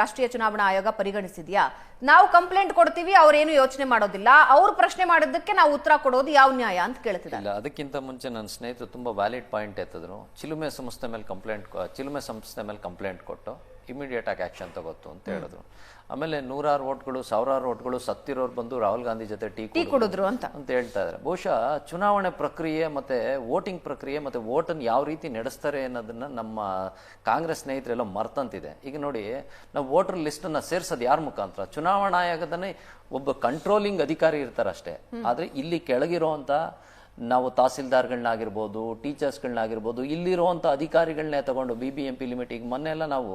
ರಾಷ್ಟ್ರೀಯ ಚುನಾವಣಾ ಆಯೋಗ ಪರಿಗಣಿಸಿದ್ಯಾ? ನಾವು ಕಂಪ್ಲೇಂಟ್ ಕೊಡ್ತೀವಿ, ಅವ್ರೇನು ಯೋಚನೆ ಮಾಡೋದಿಲ್ಲ. ಅವ್ರು ಪ್ರಶ್ನೆ ಮಾಡಿದ್ದಕ್ಕೆ ನಾವು ಉತ್ತರ ಕೊಡೋದು ಯಾವ ನ್ಯಾಯ ಅಂತ ಕೇಳ್ತಿದ್ದಾರೆ. ಅದಕ್ಕಿಂತ ಮುಂಚೆ ನನ್ನ ಸ್ನೇಹಿತರು ತುಂಬಾ ವ್ಯಾಲಿಡ್ ಪಾಯಿಂಟ್ ಎತ್ತಿದ್ರು. ಚಿಲುಮೆ ಸಂಸ್ಥೆ ಮೇಲೆ ಕಂಪ್ಲೇಂಟ್ ಚಿಲುಮೆ ಸಂಸ್ಥೆ ಮೇಲೆ ಕಂಪ್ಲೇಂಟ್ ಕೊಟ್ಟು ಇಮಿಡಿಯೇಟ್ ಆಗಿ ಆಕ್ಷನ್ ತಗೋತು ಅಂತ ಹೇಳಿದ್ರು. ಆಮೇಲೆ ನೂರಾರು ಓಟ್ಗಳು ಸಾವಿರಾರು ಓಟ್ಗಳು ಸತ್ತಿರೋರು ಬಂದು ರಾಹುಲ್ ಗಾಂಧಿ ಜೊತೆ ಟೀ ಟೀ ಕುಡಿದ್ರು ಅಂತ. ಅಂತ ಹೇಳ್ತಾ ಇದ್ದಾರೆ ಬಹುಶಃ ಚುನಾವಣೆ ಪ್ರಕ್ರಿಯೆ ಮತ್ತೆ ವೋಟಿಂಗ್ ಪ್ರಕ್ರಿಯೆ ಮತ್ತೆ ವೋಟನ್ನು ಯಾವ ರೀತಿ ನಡೆಸ್ತಾರೆ ಅನ್ನೋದನ್ನ ನಮ್ಮ ಕಾಂಗ್ರೆಸ್ ಸ್ನೇಹಿತರೆಲ್ಲ ಮರ್ತಂತಿದೆ. ಈಗ ನೋಡಿ ನಾವು ವೋಟರ್ ಲಿಸ್ಟ್ ಅನ್ನ ಸೇರ್ಸೋದು ಯಾರ ಮುಖಾಂತರ? ಚುನಾವಣಾ ಆಯೋಗದನ್ನೇ ಒಬ್ಬ ಕಂಟ್ರೋಲಿಂಗ್ ಅಧಿಕಾರಿ ಇರ್ತಾರಷ್ಟೇ. ಆದ್ರೆ ಇಲ್ಲಿ ಕೆಳಗಿರುವಂತ ನಾವು ತಹಸೀಲ್ದಾರ್ಗಳನ್ನಾಗಿರ್ಬೋದು, ಟೀಚರ್ಸ್ಗಳನ್ನಾಗಿರ್ಬೋದು ಇಲ್ಲಿರುವಂಥ ಅಧಿಕಾರಿಗಳನ್ನೇ ತಗೊಂಡು ಬಿ ಬಿ ಎಂ ಪಿ ಲಿಮಿಟಿಗೆ ಮೊನ್ನೆ ಎಲ್ಲ ನಾವು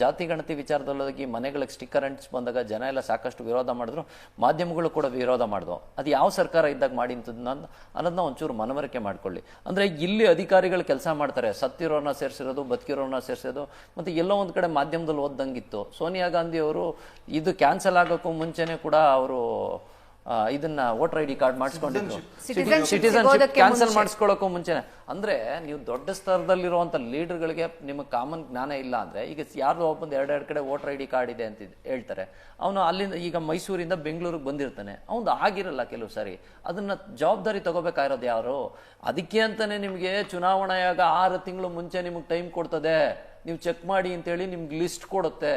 ಜಾತಿ ಗಣತಿ ವಿಚಾರದಲ್ಲೋಗಿ ಮನೆಗಳಿಗೆ ಸ್ಟಿಕ್ಕರ್ ಅಂಟಿಸ್ ಬಂದಾಗ ಜನ ಎಲ್ಲ ಸಾಕಷ್ಟು ವಿರೋಧ ಮಾಡಿದ್ರು. ಮಾಧ್ಯಮಗಳು ಕೂಡ ವಿರೋಧ ಮಾಡಿದ್ವು. ಅದು ಯಾವ ಸರ್ಕಾರ ಇದ್ದಾಗ ಮಾಡಿ ಅನ್ನೋದನ್ನ ಒಂಚೂರು ಮನವರಿಕೆ ಮಾಡ್ಕೊಳ್ಳಿ. ಅಂದರೆ ಇಲ್ಲಿ ಅಧಿಕಾರಿಗಳು ಕೆಲಸ ಮಾಡ್ತಾರೆ. ಸತ್ತಿರೋರನ್ನ ಸೇರಿಸಿರೋದು ಬದುಕಿರೋರನ್ನ ಸೇರಿಸೋದು ಮತ್ತು ಎಲ್ಲೋ ಒಂದು ಕಡೆ ಮಾಧ್ಯಮದಲ್ಲಿ ಓದ್ದಂಗಿತ್ತು. ಸೋನಿಯಾ ಗಾಂಧಿ ಅವರು ಇದು ಕ್ಯಾನ್ಸಲ್ ಆಗೋಕ್ಕೂ ಮುಂಚೆನೇ ಕೂಡ ಅವರು ಇದನ್ನ ವೋಟರ್ ಐ ಡಿ ಕಾರ್ಡ್ ಮಾಡಿಸ್ಕೊಂಡಿದ್ರು. ಸಿಟಿಸನ್ಶಿಪ್ ಕ್ಯಾನ್ಸಲ್ ಮುಂಚೆ. ಮಾಡಿಸ್ಕೊಳ್ಳೋಕ್ಕೂ ಮುಂಚೆನೆ. ಅಂದ್ರೆ ನೀವು ದೊಡ್ಡ ಸ್ತರದಲ್ಲಿರುವಂತ ಲೀಡರ್ಗಳಿಗೆ ನಿಮಗೆ ಕಾಮನ್ ಜ್ಞಾನ ಇಲ್ಲ ಅಂದ್ರೆ ಈಗ ಯಾರ್ದು ಒಬ್ಬಂದು ಎರಡೆರಡು ಕಡೆ ವೋಟರ್ ಐ ಡಿ ಕಾರ್ಡ್ ಇದೆ ಅಂತ ಹೇಳ್ತಾರೆ. ಅವನು ಅಲ್ಲಿಂದ ಈಗ ಮೈಸೂರಿಂದ ಬೆಂಗಳೂರಿಗೆ ಬಂದಿರ್ತಾನೆ. ಅವನು ಆಗಿರಲ್ಲ ಕೆಲವು ಸಾರಿ. ಅದನ್ನ ಜವಾಬ್ದಾರಿ ತಗೋಬೇಕಾಗಿರೋದು ಯಾರು? ಅದಕ್ಕೆ ಅಂತಾನೆ ನಿಮಗೆ ಚುನಾವಣೆಯಾಗ ಆರು ತಿಂಗಳು ಮುಂಚೆ ನಿಮಗೆ ಟೈಮ್ ಕೊಡ್ತದೆ. ನೀವು ಚೆಕ್ ಮಾಡಿ ಅಂತ ಹೇಳಿ ನಿಮ್ಗೆ ಲಿಸ್ಟ್ ಕೊಡುತ್ತೆ.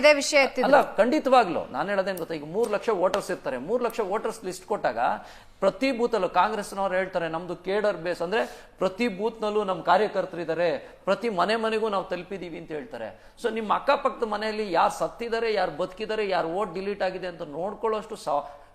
ಇದೇ ವಿಷಯ ಅಲ್ಲ ಖಂಡಿತವಾಗ್ಲು. ನಾನು ಹೇಳೋದೇನು ಗೊತ್ತಾ? ಈಗ ಮೂರ್ ಲಕ್ಷ ವೋಟರ್ಸ್ ಇರ್ತಾರೆ. ಮೂರ್ ಲಕ್ಷ ವೋಟರ್ಸ್ ಲಿಸ್ಟ್ ಕೊಟ್ಟಾಗ ಪ್ರತಿ ಬೂತಲ್ಲೂ ಕಾಂಗ್ರೆಸ್ನವ್ರು ಹೇಳ್ತಾರೆ ನಮ್ದು ಕೇಡರ್ ಬೇಸ್. ಅಂದ್ರೆ ಪ್ರತಿ ಬೂತ್ನಲ್ಲೂ ನಮ್ಮ ಕಾರ್ಯಕರ್ತರಿದ್ದಾರೆ ಪ್ರತಿ ಮನೆ ಮನೆಗೂ ನಾವು ತಲುಪಿದೀವಿ ಅಂತ ಹೇಳ್ತಾರೆ. ಸೊ ನಿಮ್ಮ ಅಕ್ಕಪಕ್ಕದ ಮನೆಯಲ್ಲಿ ಯಾರು ಸತ್ತಿದ್ದಾರೆ ಯಾರು ಬದುಕಿದ್ದಾರೆ ಯಾರು ವೋಟ್ ಡಿಲೀಟ್ ಆಗಿದೆ ಅಂತ ನೋಡ್ಕೊಳ್ಳೋಷ್ಟು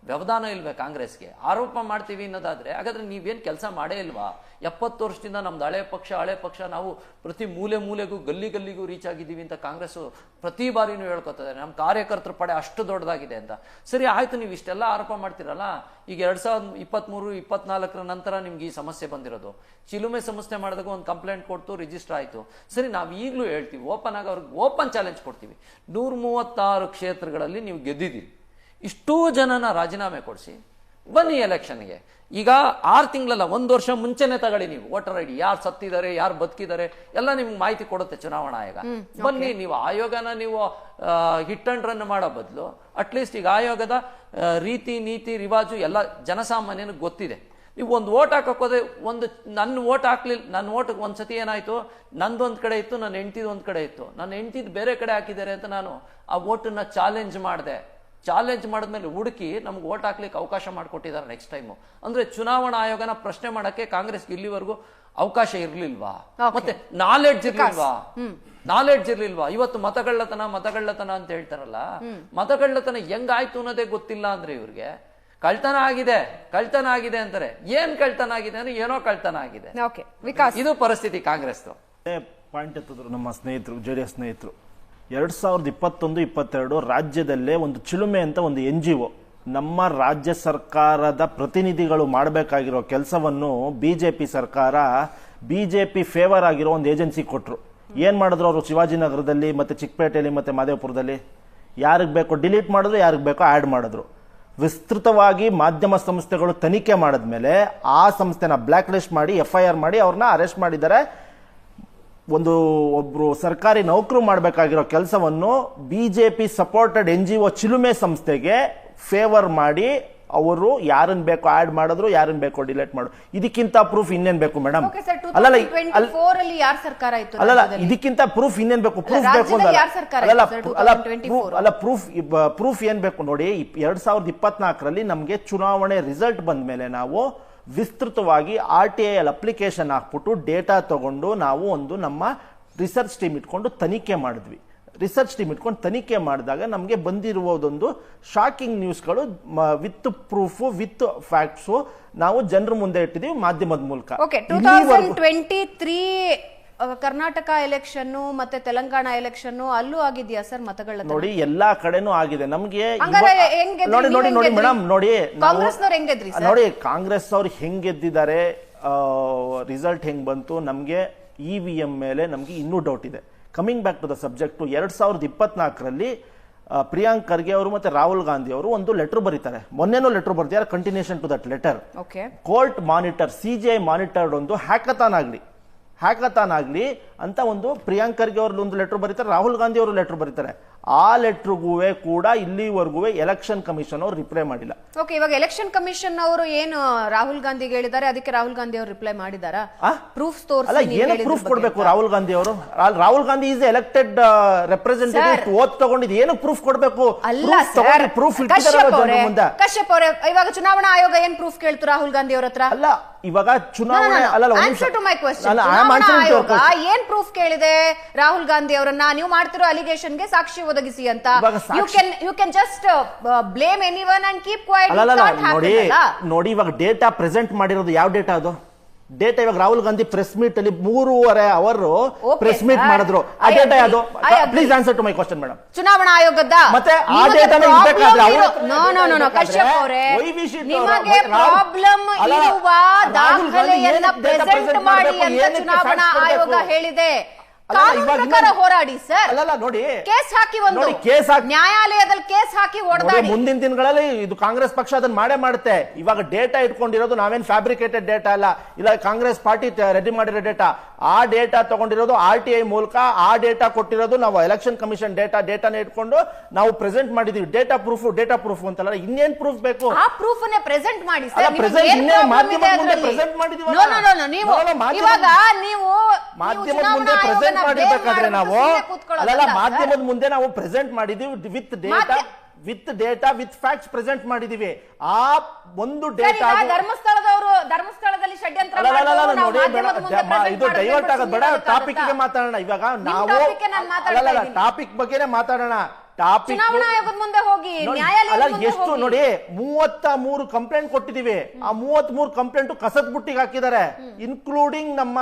ವ್ಯವಧಾನ ಇಲ್ವೇ ಕಾಂಗ್ರೆಸ್ಗೆ? ಆರೋಪ ಮಾಡ್ತೀವಿ ಅನ್ನೋದಾದ್ರೆ, ಹಾಗಾದ್ರೆ ನೀವೇನು ಕೆಲಸ ಮಾಡೇ ಇಲ್ವಾ? ಎಪ್ಪತ್ತು ವರ್ಷದಿಂದ ನಮ್ದು ಹಳೆ ಪಕ್ಷ ಹಳೆ ಪಕ್ಷ, ನಾವು ಪ್ರತಿ ಮೂಲೆ ಮೂಲೆಗೂ, ಗಲ್ಲಿ ಗಲ್ಲಿಗೂ ರೀಚ್ ಆಗಿದ್ದೀವಿ ಅಂತ ಕಾಂಗ್ರೆಸ್ ಪ್ರತಿ ಬಾರಿನೂ ಹೇಳ್ಕೊತಾರೆ ನಮ್ಮ ಕಾರ್ಯಕರ್ತರ ಪಡೆ ಅಷ್ಟು ದೊಡ್ಡದಾಗಿದೆ ಅಂತ. ಸರಿ, ಆಯ್ತು, ನೀವು ಇಷ್ಟೆಲ್ಲ ಆರೋಪ ಮಾಡ್ತೀರಲ್ಲ? ಈಗ ಎರಡು ಸಾವಿರದ ಇಪ್ಪತ್ಮೂರು, ಇಪ್ಪತ್ನಾಲ್ಕರ ನಂತರ ನಿಮ್ಗೆ ಈ ಸಮಸ್ಯೆ ಬಂದಿರೋದು. ಚಿಲುಮೆ ಸಮಸ್ಯೆ ಮಾಡಿದಾಗ ಒಂದು ಕಂಪ್ಲೇಂಟ್ ಕೊಡ್ತು ರಿಜಿಸ್ಟರ್ ಆಯಿತು. ಸರಿ, ನಾವು ಈಗಲೂ ಹೇಳ್ತೀವಿ ಓಪನ್ ಆಗಿ ಅವ್ರಿಗೆ ಓಪನ್ ಚಾಲೆಂಜ್ ಕೊಡ್ತೀವಿ. ನೂರ ಮೂವತ್ತಾರು ಕ್ಷೇತ್ರಗಳಲ್ಲಿ ನೀವು ಗೆದ್ದಿದ್ದೀರಿ. ಇಷ್ಟೂ ಜನನ ರಾಜೀನಾಮೆ ಕೊಡಿಸಿ. ಬನ್ನಿ ಎಲೆಕ್ಷನ್ಗೆ. ಈಗ ಆರು ತಿಂಗಳಲ್ಲ ಒಂದು ವರ್ಷ ಮುಂಚೆನೆ ತಗೊಳ್ಳಿ ನೀವು. ವೋಟರ್ ಐ ಡಿ ಯಾರು ಸತ್ತಿದ್ದಾರೆ ಯಾರು ಬದುಕಿದ್ದಾರೆ ಎಲ್ಲ ನಿಮ್ಗೆ ಮಾಹಿತಿ ಕೊಡುತ್ತೆ ಚುನಾವಣಾ ಆಯೋಗ. ಬನ್ನಿ ನೀವು ಆಯೋಗನ ನೀವು ಹಿಟ್ ಅಂಡ್ ರನ್ ಮಾಡೋ ಬದಲು ಅಟ್ಲೀಸ್ಟ್ ಈಗ ಆಯೋಗದ ರೀತಿ ನೀತಿ ರಿವಾಜು ಎಲ್ಲ ಜನಸಾಮಾನ್ಯನಿಗೆ ಗೊತ್ತಿದೆ. ನೀವು ಒಂದು ಓಟ್ ಹಾಕೋದೆ ಒಂದು ನನ್ನ ಓಟ್ ಹಾಕ್ಲಿಲ್ಲ ನನ್ನ ಓಟ್ ಒಂದ್ಸತಿ ಏನಾಯ್ತು? ನಂದು ಒಂದ್ ಕಡೆ ಇತ್ತು ನನ್ನ ಹೆಂಡತಿದ್ ಒಂದ್ ಕಡೆ ಇತ್ತು. ನನ್ನ ಹೆಂಡತಿದ್ ಬೇರೆ ಕಡೆ ಹಾಕಿದ್ದಾರೆ ಅಂತ ನಾನು ಆ ಓಟನ್ನ ಚಾಲೆಂಜ್ ಮಾಡಿದೆ. ಚಾಲೆಂಜ್ ಮಾಡಿದ್ಮೇಲೆ ಹುಡುಕಿ ನಮ್ಗೆ ಓಟ್ ಹಾಕ್ಲಿಕ್ಕೆ ಅವಕಾಶ ಮಾಡಿಕೊಟ್ಟಿದ್ದಾರೆ ನೆಕ್ಸ್ಟ್ ಟೈಮು ಅಂದ್ರೆ ಚುನಾವಣಾ ಆಯೋಗನ ಪ್ರಶ್ನೆ ಮಾಡಕ್ಕೆ ಕಾಂಗ್ರೆಸ್ಗೆ ಇಲ್ಲಿವರೆಗೂ ಅವಕಾಶ ಇರಲಿಲ್ವಾ? ಮತ್ತೆ ನಾಲೆಡ್ಜ್ ಇರ್ಲಿಲ್ವಾ? ನಾಲೆಡ್ಜ್ ಇರ್ಲಿಲ್ವಾ? ಇವತ್ತು ಮತಗಳ್ಳತನ ಮತಗಳ್ಳತನ ಅಂತ ಹೇಳ್ತಾರಲ್ಲ ಮತಗಳ್ಳತನ ಹೆಂಗಾಯ್ತು ಅನ್ನೋದೇ ಗೊತ್ತಿಲ್ಲ ಅಂದ್ರೆ ಇವ್ರಿಗೆ ಕಳ್ತನ ಆಗಿದೆ ಕಳ್ತನ ಆಗಿದೆ ಅಂತಾರೆ. ಏನ್ ಕಳ್ತನ ಆಗಿದೆ ಅಂದ್ರೆ ಏನೋ ಕಳ್ತನ ಆಗಿದೆ. ಓಕೆ ವಿಕಾಸ್ ಇದು ಪರಿಸ್ಥಿತಿ ಕಾಂಗ್ರೆಸ್ ಪಾಯಿಂಟ್ ಎತ್ತಿದ್ರು ನಮ್ಮ ಸ್ನೇಹಿತರು ಜೆಡಿಎಸ್ ಸ್ನೇಹಿತರು. ಎರಡ್ ಸಾವಿರದ ಇಪ್ಪತ್ತೊಂದು, ಇಪ್ಪತ್ತೆರಡು ರಾಜ್ಯದಲ್ಲೇ ಒಂದು ಚಿಲುಮೆ ಅಂತ ಒಂದು ಎನ್ ಜಿ ಒ. ನಮ್ಮ ರಾಜ್ಯ ಸರ್ಕಾರದ ಪ್ರತಿನಿಧಿಗಳು ಮಾಡಬೇಕಾಗಿರೋ ಕೆಲಸವನ್ನು ಬಿ ಜೆ ಪಿ ಸರ್ಕಾರ ಬಿ ಜೆ ಪಿ ಫೇವರ್ ಆಗಿರೋ ಒಂದು ಏಜೆನ್ಸಿ ಕೊಟ್ಟರು ಏನು ಮಾಡಿದ್ರು ಅವರು ಶಿವಾಜಿನಗರದಲ್ಲಿ ಮತ್ತೆ ಚಿಕ್ಕಪೇಟೆಯಲ್ಲಿ ಮತ್ತೆ ಮಾದೇವಪುರದಲ್ಲಿ? ಯಾರಿಗೆ ಬೇಕೋ ಡಿಲೀಟ್ ಮಾಡಿದ್ರು, ಯಾರಿಗೆ ಬೇಕೋ ಆ್ಯಡ್ ಮಾಡಿದ್ರು. ವಿಸ್ತೃತವಾಗಿ ಮಾಧ್ಯಮ ಸಂಸ್ಥೆಗಳು ತನಿಖೆ ಮಾಡಿದ್ಮೇಲೆ ಆ ಸಂಸ್ಥೆನ ಬ್ಲ್ಯಾಕ್ ಲಿಸ್ಟ್ ಮಾಡಿ ಎಫ್ ಐ ಆರ್ ಮಾಡಿ ಅವ್ರನ್ನ ಅರೆಸ್ಟ್ ಮಾಡಿದ್ದಾರೆ. ಒಂದು ಒಬ್ರು ಸರ್ಕಾರಿ ನೌಕರು ಮಾಡಬೇಕಾಗಿರೋ ಕೆಲಸವನ್ನು BJP supported N G O Chilume ಸಂಸ್ಥೆಗೆ ಫೇವರ್ ಮಾಡಿ ಅವರು ಯಾರನ್ನ ಬೇಕೋ ಆಡ್ ಮಾಡಿದ್ರು ಯಾರನ್ನ ಬೇಕೋ ಡಿಲೀಟ್ ಮಾಡು. ಇದಕ್ಕಿಂತ ಪ್ರೂಫ್ ಇನ್ನೇನ್ ಬೇಕು ಮೇಡಮ್ ಅಲ್ಲಲ್ಲ ಅಲ್ಲ- ಅಲ್ಲಿ ಅಲ್ಲಲ್ಲ ಇದಕ್ಕಿಂತ ಪ್ರೂಫ್ ಇನ್ನೇನ್ ಬೇಕು? ಪ್ರೂಫ್ ಬೇಕು ಅಲ್ಲ 2024? ಅಲ್ಲ? ಪ್ರೂಫ್ ಪ್ರೂಫ್ ಏನ್ ಬೇಕು ನೋಡಿ ಎರಡ್ ಸಾವಿರದ ಇಪ್ಪತ್ನಾಲ್ಕರಲ್ಲಿ ನಮಗೆ ಚುನಾವಣೆ ರಿಸಲ್ಟ್ ಬಂದ ಮೇಲೆ ನಾವು ವಿಸ್ತೃತವಾಗಿ R T I L application ಹಾಕ್ಬಿಟ್ಟು ಡೇಟಾ ತಗೊಂಡು ನಾವು ಒಂದು ನಮ್ಮ ರಿಸರ್ಚ್ ಟೀಮ್ ಇಟ್ಕೊಂಡು ತನಿಖೆ ಮಾಡಿದ್ವಿ. ರಿಸರ್ಚ್ ಟೀಮ್ ಇಟ್ಕೊಂಡು ತನಿಖೆ ಮಾಡಿದಾಗ ನಮಗೆ ಬಂದಿರುವುದೊಂದು ಶಾಕಿಂಗ್ ನ್ಯೂಸ್ಗಳು ವಿತ್ ಪ್ರೂಫು ವಿತ್ ಫ್ಯಾಕ್ಟ್ಸು ನಾವು ಜನರ ಮುಂದೆ ಇಟ್ಟಿದ್ದೀವಿ ಮಾಧ್ಯಮದ ಮೂಲಕ. ಕರ್ನಾಟಕ ಎಲೆಕ್ಷನ್ ಮತ್ತೆ ತೆಲಂಗಾಣ ಎಲೆಕ್ಷನ್ ಅಲ್ಲೂ ಆಗಿದ್ಯಾ ಸರ್ ಮತಗಳ ನೋಡಿ ಎಲ್ಲಾ ಕಡೆನೂ ಆಗಿದೆ. ನಮ್ಗೆ? ನೋಡಿ ನೋಡಿ ನೋಡಿ ಮೇಡಮ್ ನೋಡಿ? ನೋಡಿ ಕಾಂಗ್ರೆಸ್ ಅವ್ರು ಹೆಂಗ್ ಗೆದ್ದಿದ್ದಾರೆ ರಿಸಲ್ಟ್ ಹೆಂಗ್ ಬಂತು ನಮ್ಗೆ ಇ ವಿ ಎಂ ಮೇಲೆ ನಮ್ಗೆ ಇನ್ನೂ ಡೌಟ್ ಇದೆ. Coming back to the subject ಎರಡ್ ಸಾವಿರದ ಇಪ್ಪತ್ನಾಲ್ಕರಲ್ಲಿ ಪ್ರಿಯಾಂಕ್ ಖರ್ಗೆ ಅವರು ಮತ್ತೆ ರಾಹುಲ್ ಗಾಂಧಿ ಅವರು ಒಂದು ಲೆಟರ್ ಬರೀತಾರೆ. ಮೊನ್ನೆನೂ ಲೆಟರ್ ಬರ್ತಿದ್ದಾರೆ continuation to that letter okay court monitor C G I monitored ಒಂದು ಹ್ಯಾಕಥಾನ್ ಆಗಲಿ. ಹ್ಯಾಕಥಾನ್ ಆಗಲಿ ಅಂತ ಒಂದು ಪ್ರಿಯಾಂಕರ್ಗೆ ಖರ್ಗೆ ಅವ್ರದ್ದು ಒಂದು ಲೆಟರ್ ಬರೀತಾರೆ ರಾಹುಲ್ ಗಾಂಧಿ ಅವರು ಲೆಟರ್ ಬರೀತಾರೆ. ಆ ಲೆಟ್ರಿಗೂ ಕೂಡ ಇಲ್ಲಿವರೆಗೂ ಎಲೆಕ್ಷನ್ ಕಮಿಷನ್ ಅವರು ರಿಪ್ಲೈ ಮಾಡಿಲ್ಲ. ಓಕೆ ಇವಾಗ ಎಲೆಕ್ಷನ್ ಕಮಿಷನ್ ಅವರು ಏನು ರಾಹುಲ್ ಗಾಂಧಿಗೆ ಹೇಳಿದ್ದಾರೆ ಅದಕ್ಕೆ ರಾಹುಲ್ ಗಾಂಧಿ ಅವರು ರಿಪ್ಲೈ ಮಾಡಿದಾರಾ? ಪ್ರೂಫ್ ಅಲ್ಲ ಏನು ಪ್ರೂಫ್ ಕೊಡಬೇಕು ರಾಹುಲ್ ಗಾಂಧಿ ಅವರು? Rahul Gandhi is elected representative oath ತಗೊಂಡಿದ್ದು. ಏನು ಪ್ರೂಫ್ ಕೊಡಬೇಕು? ಅಲ್ಲ ಸರ್ ಪ್ರೂಫ್ ಕಶ್ಯಪ್ ಅವರೇ ಕಶ್ಯಪ್ ಅವರೇ ಇವಾಗ ಚುನಾವಣಾ ಆಯೋಗ ಏನ್ ಪ್ರೂಫ್ ಕೇಳ್ತು ರಾಹುಲ್ ಗಾಂಧಿ ಅವ್ರ ಹತ್ರ? ಅಲ್ಲ ಇವಾಗ ಚುನಾವಣೆ ಅಲ್ಲ ಏನ್ ಪ್ರೂಫ್ ಕೇಳಿದೆ? ರಾಹುಲ್ ಗಾಂಧಿ ಅವರನ್ನ ನೀವು ಮಾಡ್ತಿರೋ ಅಲಿಗೇಷನ್ಗೆ ಸಾಕ್ಷಿ ಒದಗಿಸಿ ಅಂತ. You can you can just blame any one and keep quiet ನೋಡಿ ನೋಡಿ ಇವಾಗ ಡೇಟಾ ಪ್ರೆಸೆಂಟ್ ಮಾಡಿರೋದು ಯಾವ ಡೇಟಾ ಅದು? ಡೇಟಾ ಇವಾಗ ರಾಹುಲ್ ಗಾಂಧಿ ಪ್ರೆಸ್ ಮೀಟ್ ಅಲ್ಲಿ ಮೂರುವರೆ ಅವರ್ ಪ್ರೆಸ್ ಮೀಟ್ ಮಾಡಿದ್ರು. ಆ ಡೇಟಾ. ಯಾವುದು. Please answer to my question madam ಚುನಾವಣಾ ಆಯೋಗದ ಮತ್ತೆ ಆ ಡೇಟಾನ ಇರ್ಬೇಕಾದ್ರೆ no no no no Kashyap ಅವರೇ ನಿಮಗೆ ಪ್ರಾಬ್ಲಮ್ ಇರುವ ದಾಖಲೆಯನ್ನ ಪ್ರೆಸೆಂಟ್ ಮಾಡಿ ಅಂತ ಚುನಾವಣಾ ಆಯೋಗ ಹೇಳಿದೆ. ಪ್ರಕಾರ ಹೋರಾಡಿ ಸರ್ ಅಲ್ಲಲ್ಲ ನೋಡಿ. ಕೇಸ್ ಹಾಕಿ ಒಂದು. ಕೇಸ್ ಹಾಕಿ- ನ್ಯಾಯಾಲಯದಲ್ಲಿ ಕೇಸ್ ಹಾಕಿ ನೋಡಿ, ಹೊಡೆದಾಡಿ ಮುಂದಿನ ದಿನಗಳಲ್ಲಿ ಇದು ಕಾಂಗ್ರೆಸ್ ಪಕ್ಷ ಅದನ್ನ ಮಾಡೇ ಮಾಡುತ್ತೆ. ಇವಾಗ ಡೇಟಾ ಇಟ್ಕೊಂಡಿರೋದು ನಾವೇನ್ ಫ್ಯಾಬ್ರಿಕೇಟೆಡ್ ಡೇಟಾ ಅಲ್ಲ. ಇಲ್ಲ ಕಾಂಗ್ರೆಸ್ ಪಾರ್ಟಿ ರೆಡಿ ಮಾಡಿರೋ ಡೇಟಾ ಆ ಡೇಟಾ ತಗೊಂಡಿರೋದು ಆರ್ ಟಿ ಐ ಮೂಲಕ ಆ ಡೇಟಾ ಕೊಟ್ಟಿರೋದು ನಾವು ಎಲೆಕ್ಷನ್ ಕಮಿಷನ್ ಡೇಟಾ ಡೇಟಾನ ಇಟ್ಕೊಂಡು ನಾವು ಪ್ರೆಸೆಂಟ್ ಮಾಡಿದೀವಿ. ಡೇಟಾ ಪ್ರೂಫ್ ಡೇಟಾ ಪ್ರೂಫ್ ಅಂತಲ್ಲ. ಇನ್ನೇನ್ ಪ್ರೂಫ್ ಬೇಕು? ಆ ಪ್ರೂಫ್ ಪ್ರೆಸೆಂಟ್ ಮಾಡಿ ಸರ್ ಪ್ರೆಸೆಂಟ್ ನೋ ನೀವು ಮಾಧ್ಯಮ- ಇವಾಗ ನೀವು ಮಾಧ್ಯಮದ ಮುಂದೆ ಪ್ರೆಸೆಂಟ್ ಮಾಡಿರ್ಬೇಕಾದ್ರೆ ನಾವು ಅಲ್ಲಲ್ಲ ಮಾಧ್ಯಮದ ಮುಂದೆ ನಾವು ಪ್ರೆಸೆಂಟ್ ಮಾಡಿದೀವಿ with data with data with facts present ಮಾಡಿದೀವಿ ಆ ಒಂದು ಡೇಟಾ ಧರ್ಮಸ್ಥಳದವರು ಧರ್ಮಸ್ಥಳದಲ್ಲಿ ಷಡ್ಯಂತ್ರ ಅಲ್ಲ, ಅಲ್ಲ, ಅಲ್ಲ, ಇದು ಡೈವರ್ಟ್ ಆಗೋದು ಬೇಡ ಟಾಪಿಕ್ಗೆ? ಮಾತಾಡೋಣ ಇವಾಗ ನಾವು ಅಲ್ಲ. ಟಾಪಿಕ್ ಬಗ್ಗೆನೇ ಮಾತಾಡೋಣ ಟಾಪಿಕ್ ಚುನಾವಣಾ ಆಯೋಗದ ಮುಂದೆ ಹೋಗಿ ನ್ಯಾಯಾಲಯದ ಅಲ್ಲ ಎಷ್ಟು ನೋಡಿ ಮೂವತ್ತ ಮೂರು ಕಂಪ್ಲೇಂಟ್ ಕೊಟ್ಟಿದೀವಿ. ಆ ಮೂವತ್ತ್ ಮೂರು ಕಂಪ್ಲೇಂಟ್ ಕಸದ್ ಬುಟ್ಟಿಗೆ ಹಾಕಿದ್ದಾರೆ. ಇನ್ಕ್ಲೂಡಿಂಗ್ ನಮ್ಮ